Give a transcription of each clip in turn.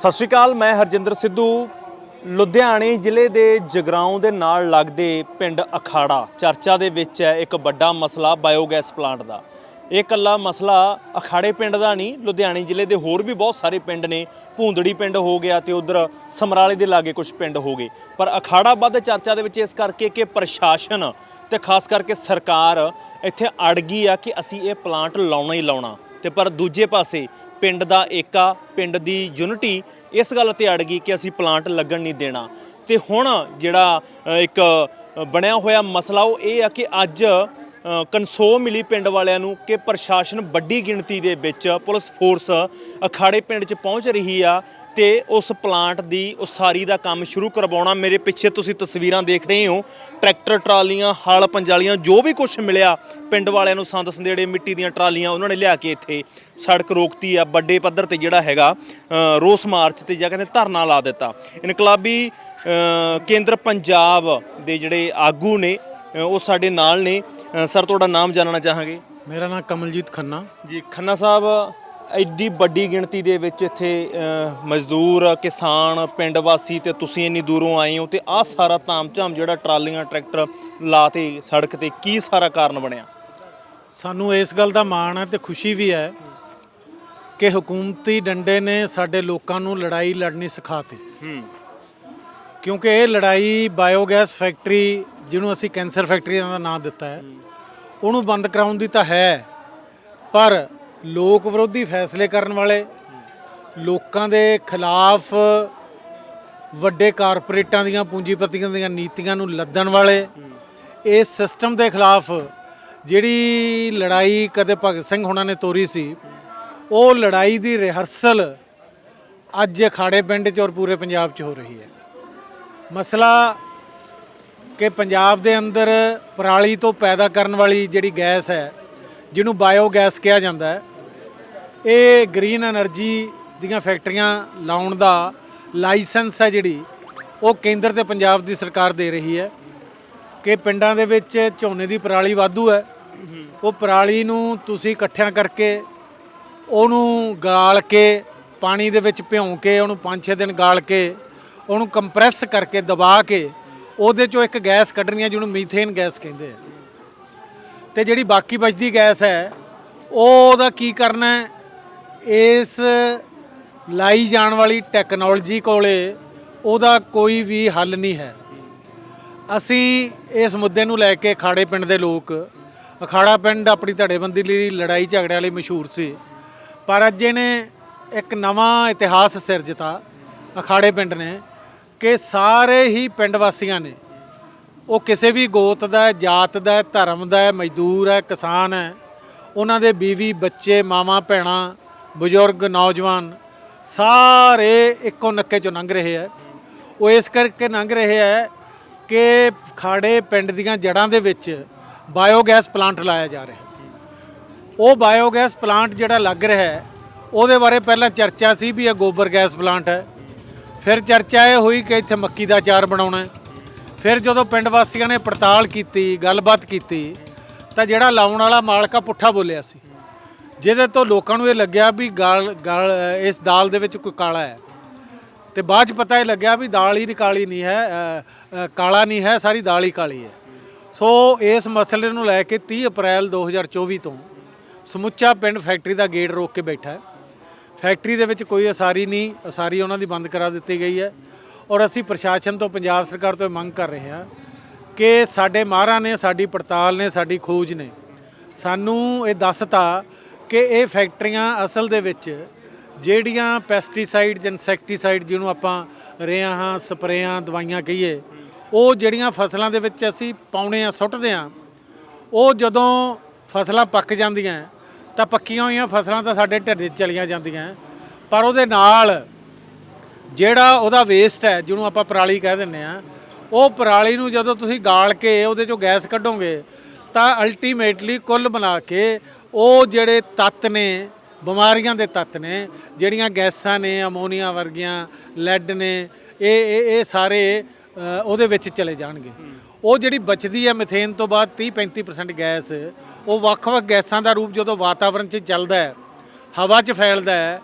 ਸਤਿ ਸ਼੍ਰੀ ਅਕਾਲ, ਮੈਂ ਹਰਜਿੰਦਰ ਸਿੱਧੂ। ਲੁਧਿਆਣੇ ਜ਼ਿਲ੍ਹੇ ਦੇ ਜਗਰਾਉਂ ਦੇ ਨਾਲ ਲੱਗਦੇ ਪਿੰਡ ਅਖਾੜਾ। ਚਰਚਾ ਦੇ ਵਿੱਚ ਹੈ ਇੱਕ ਵੱਡਾ ਮਸਲਾ, ਬਾਇਓਗੈਸ ਪਲਾਂਟ ਦਾ। ਇਹ ਕੱਲਾ ਮਸਲਾ ਅਖਾੜੇ ਪਿੰਡ ਦਾ ਨਹੀਂ, ਲੁਧਿਆਣੇ ਜ਼ਿਲ੍ਹੇ ਦੇ ਹੋਰ ਵੀ ਬਹੁਤ ਸਾਰੇ ਪਿੰਡ ਨੇ। ਭੂੰਦੜੀ ਪਿੰਡ ਹੋ ਗਿਆ ਤੇ ਉਧਰ ਸਮਰਾਲੇ ਦੇ ਲਾਗੇ ਕੁਝ ਪਿੰਡ ਹੋ ਗਏ। ਪਰ ਅਖਾੜਾ ਵੱਧ ਚਰਚਾ ਦੇ ਵਿੱਚ ਇਸ ਕਰਕੇ ਕਿ ਪ੍ਰਸ਼ਾਸਨ ਤੇ ਖਾਸ ਕਰਕੇ ਸਰਕਾਰ ਇੱਥੇ ਅੜ ਗਈ ਆ ਕਿ ਅਸੀਂ ਇਹ ਪਲਾਂਟ ਲਾਉਣਾ ਹੀ ਲਾਉਣਾ। ਤੇ ਪਰ ਦੂਜੇ ਪਾਸੇ ਪਿੰਡ ਦਾ ਏਕਾ, ਪਿੰਡ ਦੀ ਯੂਨਿਟੀ ਇਸ ਗੱਲ ਤੇ ਅੜ ਗਈ ਕਿ ਅਸੀਂ ਪਲਾਂਟ ਲੱਗਣ ਨਹੀਂ ਦੇਣਾ। ਤੇ ਹੁਣ ਜਿਹੜਾ ਇੱਕ ਬਣਿਆ ਹੋਇਆ ਮਸਲਾ ਉਹ ਇਹ ਆ ਕਿ ਅੱਜ ਕਨਸੋ ਮਿਲੀ ਪਿੰਡ ਵਾਲਿਆਂ ਨੂੰ ਕਿ ਪ੍ਰਸ਼ਾਸਨ ਵੱਡੀ ਗਿਣਤੀ ਦੇ ਵਿੱਚ ਪੁਲਿਸ ਫੋਰਸ ਅਖਾੜੇ ਪਿੰਡ 'ਚ ਪਹੁੰਚ ਰਹੀ ਆ ਤੇ ਉਸ ਪਲਾਂਟ ਦੀ ਉਸਾਰੀ ਦਾ ਕੰਮ ਸ਼ੁਰੂ ਕਰਵਾਉਣਾ। ਮੇਰੇ ਪਿੱਛੇ ਤੁਸੀਂ ਤਸਵੀਰਾਂ ਦੇਖ ਰਹੇ ਹੋ। ਟਰੈਕਟਰ ਟਰਾਲੀਆਂ, ਹਲ ਪੰਜਾਲੀਆਂ, ਜੋ ਵੀ ਕੁਝ ਮਿਲਿਆ, ਪਿੰਡ ਵਾਲਿਆਂ ਨੂੰ ਸੰਦ ਸੰਦੇੜੇ ਮਿੱਟੀ ਦੀਆਂ ਟਰਾਲੀਆਂ ਉਹਨਾਂ ਨੇ ਲਿਆ ਕੇ ਇੱਥੇ ਸੜਕ ਰੋਕਤੀ ਆ, ਵੱਡੇ ਪੱਧਰ ਤੇ ਜਿਹੜਾ ਹੈਗਾ ਰੋਸ ਮਾਰਚ ਤੇ ਜਾਂ ਕਹਿੰਦੇ ਧਰਨਾ ਲਾ ਦਿੱਤਾ। ਇਨਕਲਾਬੀ ਕੇਂਦਰ ਪੰਜਾਬ ਦੇ ਜਿਹੜੇ ਆਗੂ ਨੇ ਅ, ਉਹ ਸਾਡੇ ਨਾਲ ਨੇ। ਅ, ਸਰ ਤੁਹਾਡਾ ਨਾਮ ਜਾਣਨਾ ਚਾਹਾਂਗੇ। ਮੇਰਾ ਨਾਮ ਕਮਲਜੀਤ ਖੰਨਾ। ਜੀ ਖੰਨਾ ਸਾਹਿਬ ਐਡੀ ਵੱਡੀ ਗਿਣਤੀ ਦੇ ਵਿੱਚ ਇੱਥੇ ਅ, ਮਜ਼ਦੂਰ ਕਿਸਾਨ ਪਿੰਡ ਵਾਸੀ ਤੇ ਤੁਸੀਂ ਇੰਨੀ ਦੂਰੋਂ ਆਏ ਹੋ ਤੇ ਆਹ ਸਾਰਾ ਤਾਮਝਾਮ ਜਿਹੜਾ ਟਰਾਲੀਆਂ ਟਰੈਕਟਰ ਲਾਤੇ ਸੜਕ ਤੇ ਕੀ ਸਾਰਾ ਕਾਰਨ ਬਣਿਆ? ਸਾਨੂੰ ਇਸ ਗੱਲ ਦਾ ਮਾਣ ਹੈ ਤੇ ਖੁਸ਼ੀ ਵੀ ਹੈ ਕਿ ਹਕੂਮਤੀ ਡੰਡੇ ਨੇ ਸਾਡੇ ਲੋਕਾਂ ਨੂੰ ਲੜਾਈ ਲੜਨੀ ਸਿਖਾਤੀ ਹੂੰ। ਕਿਉਂਕਿ ਇਹ ਲੜਾਈ ਬਾਇਓਗੈਸ ਫੈਕਟਰੀ ਜਿਹਨੂੰ ਅਸੀਂ ਕੈਂਸਰ ਫੈਕਟਰੀਆਂ ਦਾ ਨਾਮ ਦਿੱਤਾ ਹੈ, ਉਹਨੂੰ ਬੰਦ ਕਰਾਉਣ ਦੀ ਤਾਂ ਹੈ, ਪਰ ਲੋਕ ਵਿਰੋਧੀ ਫੈਸਲੇ ਕਰਨ ਵਾਲੇ, ਲੋਕਾਂ ਦੇ ਖਿਲਾਫ ਵੱਡੇ ਕਾਰਪੋਰੇਟਾਂ ਦੀਆਂ, ਪੂੰਜੀਪਤੀਆਂ ਦੀਆਂ ਨੀਤੀਆਂ ਨੂੰ ਲੱਦਣ ਵਾਲੇ ਇਸ ਸਿਸਟਮ ਦੇ ਖਿਲਾਫ ਜਿਹੜੀ ਲੜਾਈ ਕਦੇ ਭਗਤ ਸਿੰਘ ਹੁਣਾਂ ਨੇ ਤੋਰੀ ਸੀ, ਉਹ ਲੜਾਈ ਦੀ ਰਿਹਰਸਲ ਅੱਜ ਅਖਾੜੇ ਪਿੰਡ 'ਚ ਔਰ ਪੂਰੇ ਪੰਜਾਬ 'ਚ ਹੋ ਰਹੀ ਹੈ। ਮਸਲਾ ਕਿ ਪੰਜਾਬ ਦੇ ਅੰਦਰ ਪਰਾਲੀ ਤੋਂ ਪੈਦਾ ਕਰਨ ਵਾਲੀ ਜਿਹੜੀ ਗੈਸ ਹੈ, ਜਿਹਨੂੰ ਬਾਇਓ ਗੈਸ ਕਿਹਾ ਜਾਂਦਾ ਹੈ, ਇਹ ਗ੍ਰੀਨ એનર્ਜੀ ਦੀਆਂ ਫੈਕਟਰੀਆਂ ਲਾਉਣ ਦਾ ਲਾਇਸੈਂਸ ਹੈ ਜਿਹੜੀ, ਉਹ ਕੇਂਦਰ ਤੇ ਪੰਜਾਬ ਦੀ ਸਰਕਾਰ ਦੇ ਰਹੀ ਹੈ ਕਿ ਪਿੰਡਾਂ ਦੇ ਵਿੱਚ ਝੋਨੇ ਦੀ ਪਰਾਲੀ ਵਾਧੂ ਹੈ। ਉਹ ਪਰਾਲੀ ਨੂੰ ਤੁਸੀਂ ਇਕੱਠਿਆਂ ਕਰਕੇ ਉਹਨੂੰ ਗਾਲ ਕੇ, ਪਾਣੀ ਦੇ ਵਿੱਚ ਭਿਉਂ ਕੇ, ਉਹਨੂੰ 5-6 ਦਿਨ ਗਾਲ ਕੇ, ਉਹਨੂੰ ਕੰਪਰੈਸ ਕਰਕੇ ਦਬਾ ਕੇ ਉਹਦੇ ਚੋਂ ਇੱਕ ਗੈਸ ਕੱਢਣੀ ਹੈ ਜਿਹਨੂੰ ਮੀਥੇਨ ਗੈਸ ਕਹਿੰਦੇ ਆ। ਤੇ ਜਿਹੜੀ ਬਾਕੀ ਬਚਦੀ ਗੈਸ ਹੈ, ਉਹ ਉਹਦਾ ਕੀ ਕਰਨਾ ਇਸ ਲਾਈ ਜਾਣ ਵਾਲੀ ਟੈਕਨੋਲੋਜੀ ਕੋਲੇ ਉਹਦਾ ਕੋਈ ਵੀ ਹੱਲ ਨਹੀਂ ਹੈ। ਅਸੀਂ ਇਸ ਮੁੱਦੇ ਨੂੰ ਲੈ ਕੇ ਅਖਾੜੇ ਪਿੰਡ ਦੇ ਲੋਕ, ਅਖਾੜਾ ਪਿੰਡ ਆਪਣੀ ਧੜੇਬੰਦੀ ਲਈ ਲੜਾਈ ਝਗੜਿਆਂ ਲਈ ਮਸ਼ਹੂਰ ਸੀ, ਪਰ ਅੱਜ ਇਹਨੇ ਇੱਕ ਨਵਾਂ ਇਤਿਹਾਸ ਸਿਰਜਤਾ ਅਖਾੜੇ ਪਿੰਡ ਨੇ। ਕਿ ਸਾਰੇ ਹੀ ਪਿੰਡ ਵਾਸੀਆਂ ਨੇ, ਉਹ ਕਿਸੇ ਵੀ ਗੋਤ ਦਾ ਜਾਤ ਦਾ ਧਰਮ ਦਾ ਮਜ਼ਦੂਰ ਹੈ, ਕਿਸਾਨ ਹੈ, ਉਹਨਾਂ ਦੇ ਬੀਵੀ, ਬੱਚੇ, ਮਾਵਾਂ, ਭੈਣਾਂ, ਬਜ਼ੁਰਗ, ਨੌਜਵਾਨ ਸਾਰੇ ਇੱਕੋ ਨੱਕੇ ਚੋਂ ਲੰਘ ਰਹੇ ਹੈ। ਉਹ ਇਸ ਕਰਕੇ ਲੰਘ ਰਹੇ ਹੈ ਕਿ ਖਾੜੇ ਪਿੰਡ ਦੀਆਂ ਜੜ੍ਹਾਂ ਦੇ ਵਿੱਚ ਬਾਇਓਗੈਸ ਪਲਾਂਟ ਲਾਇਆ ਜਾ ਰਿਹਾ ਉਹ ਬਾਇਓਗੈਸ ਪਲਾਂਟ ਜਿਹੜਾ ਲੱਗ ਰਿਹਾ ਹੈ, ਉਹਦੇ ਬਾਰੇ ਪਹਿਲਾਂ ਚਰਚਾ ਸੀ ਵੀ ਇਹ ਗੋਬਰ ਗੈਸ ਪਲਾਂਟ ਹੈ। ਫਿਰ ਚਰਚਾ ਇਹ ਹੋਈ ਕਿ ਇੱਥੇ ਮੱਕੀ ਦਾ ਅਚਾਰ ਬਣਾਉਣਾ ਫਿਰ ਜਦੋਂ ਪਿੰਡ ਵਾਸੀਆਂ ਨੇ ਪੜਤਾਲ ਕੀਤੀ, ਗੱਲਬਾਤ ਕੀਤੀ, ਤਾਂ ਜਿਹੜਾ ਲਾਉਣ ਵਾਲਾ ਮਾਲਕਾ ਪੁੱਠਾ ਬੋਲਿਆ ਸੀ। ਜਿਹਦੇ ਤੋਂ ਲੋਕਾਂ ਨੂੰ ਇਹ ਲੱਗਿਆ ਵੀ ਗਾਲ ਗਾਲ ਇਸ ਦਾਲ ਦੇ ਵਿੱਚ ਕੋਈ ਕਾਲਾ ਹੈ। ਤੇ ਬਾਅਦ ਚ ਪਤਾ ਇਹ ਲੱਗਿਆ ਵੀ ਦਾਲ ਹੀ ਨਹੀਂ ਕਾਲੀ ਨਹੀਂ ਹੈ ਕਾਲਾ ਨਹੀਂ ਹੈ, ਸਾਰੀ ਦਾਲ ਹੀ ਕਾਲੀ ਹੈ। ਸੋ ਇਸ ਮਸਲੇ ਨੂੰ ਲੈ ਕੇ 30 ਅਪ੍ਰੈਲ 2024 ਤੋਂ ਸਮੁੱਚਾ ਪਿੰਡ ਫੈਕਟਰੀ ਦਾ ਗੇਟ ਰੋਕ ਕੇ ਬੈਠਾ ਹੈ। ਫੈਕਟਰੀ ਦੇ ਵਿੱਚ ਕੋਈ ਅਸਾਰੀ ਨਹੀਂ ਅਸਾਰੀ ਉਹਨਾਂ ਦੀ ਬੰਦ ਕਰਾ ਦਿੱਤੀ ਗਈ ਹੈ ਔਰ ਅਸੀਂ ਪ੍ਰਸ਼ਾਸਨ ਤੋਂ, ਪੰਜਾਬ ਸਰਕਾਰ ਤੋਂ ਇਹ ਮੰਗ ਕਰ ਰਹੇ ਹਾਂ ਕਿ ਸਾਡੇ ਮਾਹਰਾਂ ਨੇ, ਸਾਡੀ ਪੜਤਾਲ ਨੇ, ਸਾਡੀ ਖੋਜ ਨੇ ਸਾਨੂੰ ਇਹ ਦੱਸਤਾ ਕਿ ਇਹ ਫੈਕਟਰੀਆਂ ਅਸਲ ਦੇ ਵਿੱਚ ਜਿਹੜੀਆਂ ਪੈਸਟੀਸਾਈਡਸ ਇਨਸੈਕਟੀਸਾਈਡ ਜਿਹਨੂੰ ਆਪਾਂ ਰੇਹਾਂ ਹਾਂ ਸਪਰੇਆਂ, ਦਵਾਈਆਂ ਕਹੀਏ, ਉਹ ਜਿਹੜੀਆਂ ਫਸਲਾਂ ਦੇ ਵਿੱਚ ਅਸੀਂ ਪਾਉਣੇ ਆ, ਸੁੱਟਦੇ ਆ, ਉਹ ਜਦੋਂ ਫਸਲਾਂ ਪੱਕ ਜਾਂਦੀਆਂ ਤਾਂ ਪੱਕੀਆਂ ਹੋਈਆਂ ਫਸਲਾਂ ਤਾਂ ਸਾਡੇ ਢਿੱਡ 'ਚ ਚਲੀਆਂ ਜਾਂਦੀਆਂ ਪਰ ਉਹਦੇ ਨਾਲ ਜਿਹੜਾ ਉਹਦਾ ਵੇਸਟ ਹੈ, ਜਿਹਨੂੰ ਆਪਾਂ ਪਰਾਲੀ ਕਹਿ ਦਿੰਦੇ ਆ ਉਹ ਪਰਾਲੀ ਨੂੰ ਜਦੋਂ ਤੁਸੀਂ ਗਾਲ ਕੇ ਉਹਦੇ ਚੋਂ ਗੈਸ ਕੱਢੋਗੇ, ਤਾਂ ਅਲਟੀਮੇਟਲੀ ਕੁੱਲ ਬਣਾ ਕੇ ਉਹ ਜਿਹੜੇ ਤੱਤ ਨੇ, ਬਿਮਾਰੀਆਂ ਦੇ ਤੱਤ ਨੇ, ਜਿਹੜੀਆਂ ਗੈਸਾਂ ਨੇ, ਅਮੋਨੀਆ ਵਰਗੀਆਂ ਲੈਡ ਨੇ, ਇਹ ਇਹ ਇਹ ਸਾਰੇ ਉਹਦੇ ਵਿੱਚ ਚਲੇ ਜਾਣਗੇ। ਉਹ ਜਿਹੜੀ ਬਚਦੀ ਹੈ ਮਿਥੇਨ ਤੋਂ ਬਾਅਦ 30 35% ਗੈਸ, ਉਹ ਵੱਖ-ਵੱਖ ਗੈਸਾਂ ਦਾ ਰੂਪ ਜਦੋਂ ਵਾਤਾਵਰਣ 'ਚ ਚੱਲਦਾ ਹੈ, ਹਵਾ 'ਚ ਫੈਲਦਾ ਹੈ,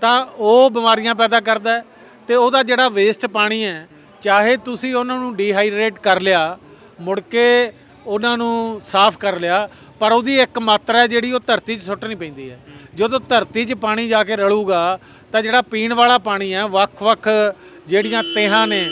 ਤਾਂ ਉਹ ਬਿਮਾਰੀਆਂ ਪੈਦਾ ਕਰਦਾ ਹੈ ਤੇ ਉਹਦਾ ਜਿਹੜਾ ਵੇਸਟ ਪਾਣੀ ਹੈ, ਚਾਹੇ ਤੁਸੀਂ ਉਹਨਾਂ ਨੂੰ ਡੀਹਾਈਡਰੇਟ ਕਰ ਲਿਆ, ਮੁੜ ਕੇ ਉਹਨਾਂ ਨੂੰ ਸਾਫ਼ ਕਰ ਲਿਆ, ਪਰ ਉਹਦੀ ਇੱਕ ਮਾਤਰਾ ਹੈ ਜਿਹੜੀ ਉਹ ਧਰਤੀ 'ਚ ਸੁੱਟਣੀ ਪੈਂਦੀ ਹੈ। ਜਦੋਂ ਧਰਤੀ 'ਚ ਪਾਣੀ ਜਾ ਕੇ ਰਲੂਗਾ, ਤਾਂ ਜਿਹੜਾ ਪੀਣ ਵਾਲਾ ਪਾਣੀ ਹੈ, ਵੱਖ-ਵੱਖ ਜਿਹੜੀਆਂ ਤੇਹਾਂ ਨੇ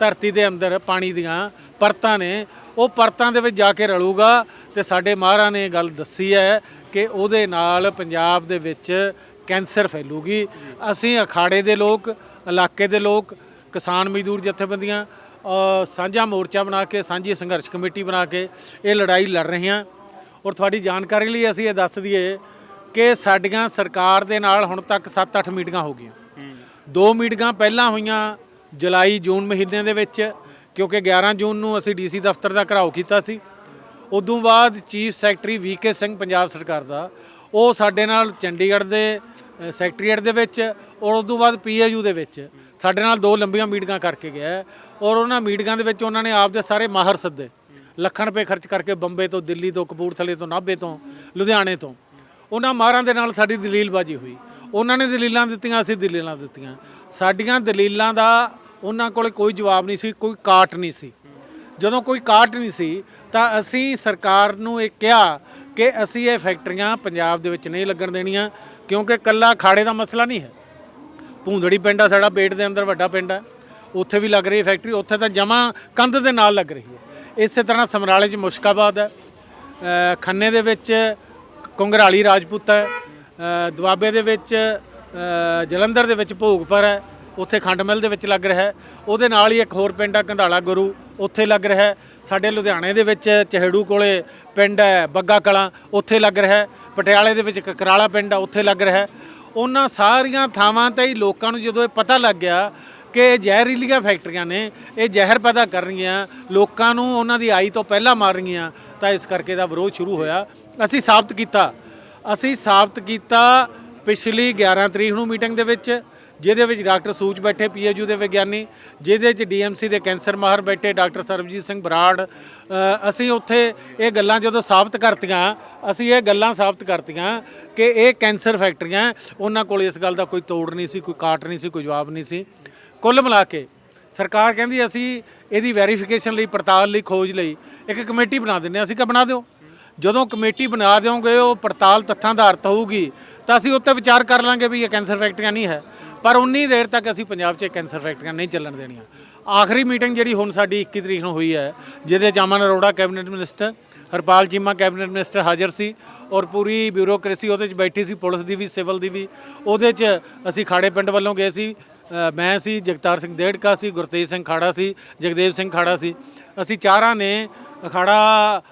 ਧਰਤੀ ਦੇ ਅੰਦਰ ਪਾਣੀ ਦੀਆਂ ਪਰਤਾਂ ਨੇ ਉਹ ਪਰਤਾਂ ਦੇ ਵਿੱਚ ਜਾ ਕੇ ਰਲੂਗਾ ਤੇ ਸਾਡੇ ਮਹਾਰਾਂ ਨੇ ਇਹ ਗੱਲ ਦੱਸੀ ਹੈ ਕਿ ਉਹਦੇ ਨਾਲ ਪੰਜਾਬ ਦੇ ਵਿੱਚ ਕੈਂਸਰ ਫੈਲੂਗੀ। ਅਸੀਂ ਅਖਾੜੇ ਦੇ ਲੋਕ ਇਲਾਕੇ ਦੇ ਲੋਕ ਕਿਸਾਨ ਮਜ਼ਦੂਰ ਜਥੇਬੰਦੀਆਂ ਸਾਂਝਾ ਮੋਰਚਾ ਬਣਾ ਕੇ ਸਾਂਝੀ ਸੰਘਰਸ਼ ਕਮੇਟੀ ਬਣਾ ਕੇ ਇਹ ਲੜਾਈ ਲੜ ਰਹੇ ਹਾਂ ਔਰ ਤੁਹਾਡੀ ਜਾਣਕਾਰੀ ਲਈ ਅਸੀਂ ਇਹ ਦੱਸ ਦਈਏ ਕਿ ਸਾਡੀਆਂ ਸਰਕਾਰ ਦੇ ਨਾਲ ਹੁਣ ਤੱਕ 7-8 ਮੀਟਿੰਗਾਂ ਹੋ ਗਈਆਂ। ਦੋ ਮੀਟਿੰਗਾਂ ਪਹਿਲਾਂ ਹੋਈਆਂ ਜੁਲਾਈ, ਜੂਨ ਮਹੀਨੇ ਦੇ ਵਿੱਚ, ਕਿਉਂਕਿ 11 ਜੂਨ ਨੂੰ ਅਸੀਂ ਡੀਸੀ ਦਫ਼ਤਰ ਦਾ ਘਰਾਓ ਕੀਤਾ ਸੀ। ਉਦੋਂ ਬਾਅਦ chief secretary V K Singh Punjab ਸਰਕਾਰ ਦਾ, ਉਹ ਸਾਡੇ ਨਾਲ ਚੰਡੀਗੜ੍ਹ ਦੇ ਸੈਕਟਰੀਏਟ ਦੇ ਵਿੱਚ ਔਰ ਉਦੋਂ ਬਾਅਦ ਪੀਏਯੂ ਦੇ ਵਿੱਚ। ਸਾਡੇ ਨਾਲ ਦੋ ਲੰਬੀਆਂ ਮੀਟਿੰਗਾਂ ਕਰਕੇ ਗਿਆ ਔਰ ਉਹਨਾਂ ਮੀਟਿੰਗਾਂ ਦੇ ਵਿੱਚ ਉਹਨਾਂ ਨੇ ਆਪਦੇ ਸਾਰੇ ਮਾਹਰ ਸੱਦੇ। ਲੱਖਾਂ ਰੁਪਏ ਖਰਚ ਕਰਕੇ ਬੰਬੇ ਤੋਂ, ਦਿੱਲੀ ਤੋਂ, ਕਪੂਰਥਲੇ ਤੋਂ, ਨਾਭੇ ਤੋਂ, ਲੁਧਿਆਣੇ ਤੋਂ। ਉਹਨਾਂ ਮਾਹਰਾਂ ਦੇ ਨਾਲ ਸਾਡੀ ਦਲੀਲਬਾਜ਼ੀ ਹੋਈ। ਉਹਨਾਂ ਨੇ ਦਲੀਲਾਂ ਦਿੱਤੀਆਂ, ਅਸੀਂ ਦਲੀਲਾਂ ਦਿੱਤੀਆਂ। ਸਾਡੀਆਂ ਦਲੀਲਾਂ ਦਾ ਉਹਨਾਂ ਕੋਲੇ ਕੋਈ ਜਵਾਬ ਨਹੀਂ ਸੀ, ਕੋਈ ਕਾਟ ਨਹੀਂ ਸੀ। ਜਦੋਂ ਕੋਈ ਕਾਟ ਨਹੀਂ ਸੀ, ਤਾਂ ਅਸੀਂ ਸਰਕਾਰ ਨੂੰ ਇਹ ਕਿਹਾ ਕਿ ਅਸੀਂ ਇਹ ਫੈਕਟਰੀਆਂ ਪੰਜਾਬ ਦੇ ਵਿੱਚ ਨਹੀਂ ਲੱਗਣ ਦੇਣੀਆਂ, ਕਿਉਂਕਿ ਕੱਲਾ ਖਾੜੇ ਦਾ ਮਸਲਾ ਨਹੀਂ ਹੈ। ਭੂੰਦੜੀ ਪਿੰਡ ਆ, ਸਾਡਾ ਬੇਟ ਦੇ ਅੰਦਰ ਵੱਡਾ ਪਿੰਡ ਹੈ ਉੱਥੇ ਵੀ ਲੱਗ ਰਹੀ ਫੈਕਟਰੀ, ਉੱਥੇ ਤਾਂ ਜਮਾ ਕੰਧ ਦੇ ਨਾਲ ਲੱਗ ਰਹੀ ਹੈ। ਇਸੇ ਤਰ੍ਹਾਂ ਸਮਰਾਲੇ 'ਚ ਮੁਸ਼ਕਾਬਾਦ ਹੈ। ਖੰਨੇ ਦੇ ਵਿੱਚ ਕੁੰਗਰਾਲੀ ਰਾਜਪੂਤ ਹੈ। ਦੁਆਬੇ ਦੇ ਵਿੱਚ ਜਲੰਧਰ ਦੇ ਵਿੱਚ ਭੋਗਪੁਰ ਹੈ। ਉੱਥੇ ਖੰਡ ਮਿੱਲ ਦੇ ਵਿੱਚ ਲੱਗ ਰਿਹਾ ਹੈ। ਉਹਦੇ ਨਾਲ ਹੀ ਇੱਕ ਹੋਰ ਪਿੰਡ ਆ, ਕੰਧਾਲਾ ਗੁਰੂ, ਉੱਥੇ ਲੱਗ ਰਿਹਾ ਹੈ। ਸਾਡੇ ਲੁਧਿਆਣੇ ਦੇ ਵਿੱਚ ਚਹੜੂ ਕੋਲੇ ਪਿੰਡ ਹੈ, ਬੱਗਾ ਕਲਾਂ, ਉੱਥੇ ਲੱਗ ਰਿਹਾ ਹੈ। ਪਟਿਆਲੇ ਦੇ ਵਿੱਚ ਕਕਰਾਲਾ ਪਿੰਡ ਆ, ਉੱਥੇ ਲੱਗ ਰਿਹਾ ਹੈ। ਉਹਨਾਂ ਸਾਰੀਆਂ ਥਾਵਾਂ ਤੇ ਹੀ ਲੋਕਾਂ ਨੂੰ ਜਦੋਂ ਇਹ ਪਤਾ ਲੱਗ ਗਿਆ ਕਿ ਇਹ ਜ਼ਹਿਰੀਲੀਆਂ ਫੈਕਟਰੀਆਂ ਨੇ, ਇਹ ਜ਼ਹਿਰ ਪੈਦਾ ਕਰ ਰਹੀਆਂ, ਲੋਕਾਂ ਨੂੰ ਉਹਨਾਂ ਦੀ ਆਈ ਤੋਂ ਪਹਿਲਾਂ ਮਾਰ ਰਹੀਆਂ, ਤਾਂ ਇਸ ਕਰਕੇ ਦਾ ਵਿਰੋਧ ਸ਼ੁਰੂ ਹੋਇਆ। ਅਸੀਂ ਸਾਬਤ ਕੀਤਾ ਅਸੀਂ ਸਾਬਤ ਕੀਤਾ ਪਿਛਲੀ 11 ਤਰੀਕ ਨੂੰ ਮੀਟਿੰਗ ਦੇ ਵਿੱਚ, ਜਿਹਦੇ ਵਿੱਚ ਡਾਕਟਰ ਸੂਚ ਬੈਠੇ ਪੀਐਚਯੂ ਦੇ ਵਿਗਿਆਨੀ, ਜਿਹਦੇ ਵਿੱਚ ਡੀਐਮਸੀ ਦੇ ਕੈਂਸਰ ਮਾਹਰ ਬੈਠੇ, ਡਾਕਟਰ ਸਰਬਜੀਤ ਸਿੰਘ ਬਰਾੜ ਅਸੀਂ ਉੱਥੇ ਇਹ ਗੱਲਾਂ ਜਦੋਂ ਸਾਬਤ ਕਰਤੀਆਂ, ਅਸੀਂ ਇਹ ਗੱਲਾਂ ਸਾਬਤ ਕਰਤੀਆਂ ਕਿ ਇਹ ਕੈਂਸਰ ਫੈਕਟਰੀਆਂ, ਉਹਨਾਂ ਕੋਲ ਇਸ ਗੱਲ ਦਾ ਕੋਈ ਤੋੜ ਨਹੀਂ ਸੀ, ਕੋਈ ਕਾਟ ਨਹੀਂ ਸੀ, ਕੋਈ ਜਵਾਬ ਨਹੀਂ ਸੀ। ਕੁੱਲ ਮਿਲਾ ਕੇ ਸਰਕਾਰ ਕਹਿੰਦੀ ਅਸੀਂ ਇਹਦੀ ਵੈਰੀਫਿਕੇਸ਼ਨ ਲਈ, ਪੜਤਾਲ ਲਈ, ਖੋਜ ਲਈ, ਇੱਕ ਕਮੇਟੀ ਬਣਾ ਦਿੰਦੇ ਹਾਂ। ਅਸੀਂ ਕਿਹਾ ਬਣਾ ਦਿਓ। ਜਦੋਂ ਕਮੇਟੀ ਬਣਾ ਦਿਓਗੇ, ਉਹ ਪੜਤਾਲ ਤੱਥਾਂ ਆਧਾਰਿਤ ਹੋਊਗੀ, ਤਾਂ ਅਸੀਂ ਉੱਤੇ ਵਿਚਾਰ ਕਰ ਲਾਂਗੇ ਵੀ ਇਹ ਕੈਂਸਰ ਫੈਕਟਰੀਆਂ ਨਹੀਂ ਹੈ। ਪਰ ਉਨੀ ਦੇਰ ਤੱਕ ਅਸੀਂ ਪੰਜਾਬ 'ਚ ਇਹ ਕੈਂਸਰ ਫੈਕਟਰੀਆਂ ਨਹੀਂ ਚੱਲਣ ਦੇਣੀਆਂ। ਆਖਰੀ ਮੀਟਿੰਗ ਜਿਹੜੀ ਹੁਣ ਸਾਡੀ 21 ਤਰੀਕ ਨੂੰ ਹੋਈ ਹੈ, ਜਿਹਦੇ 'ਚ Aman Arora cabinet minister Harpal Cheema cabinet minister ਹਾਜ਼ਰ ਸੀ ਔਰ ਪੂਰੀ ਬਿਊਰੋਕ੍ਰੇਸੀ ਉਹਦੇ 'ਚ ਬੈਠੀ ਸੀ, ਪੁਲਿਸ ਦੀ ਵੀ, ਸਿਵਲ ਦੀ ਵੀ। ਉਹਦੇ 'ਚ ਅਸੀਂ ਖਾੜੇ ਪਿੰਡ ਵੱਲੋਂ ਗਏ ਸੀ ਮੈਂ ਸੀ, ਜਗਤਾਰ ਸਿੰਘ ਦੇੜਕਾ ਸੀ, ਗੁਰਤੇਜ ਸਿੰਘ ਖਾੜਾ ਸੀ, ਜਗਦੇਵ ਸਿੰਘ ਖਾੜਾ ਸੀ। ਅਸੀਂ ਚਾਰਾਂ ਨੇ ਅਖਾੜਾ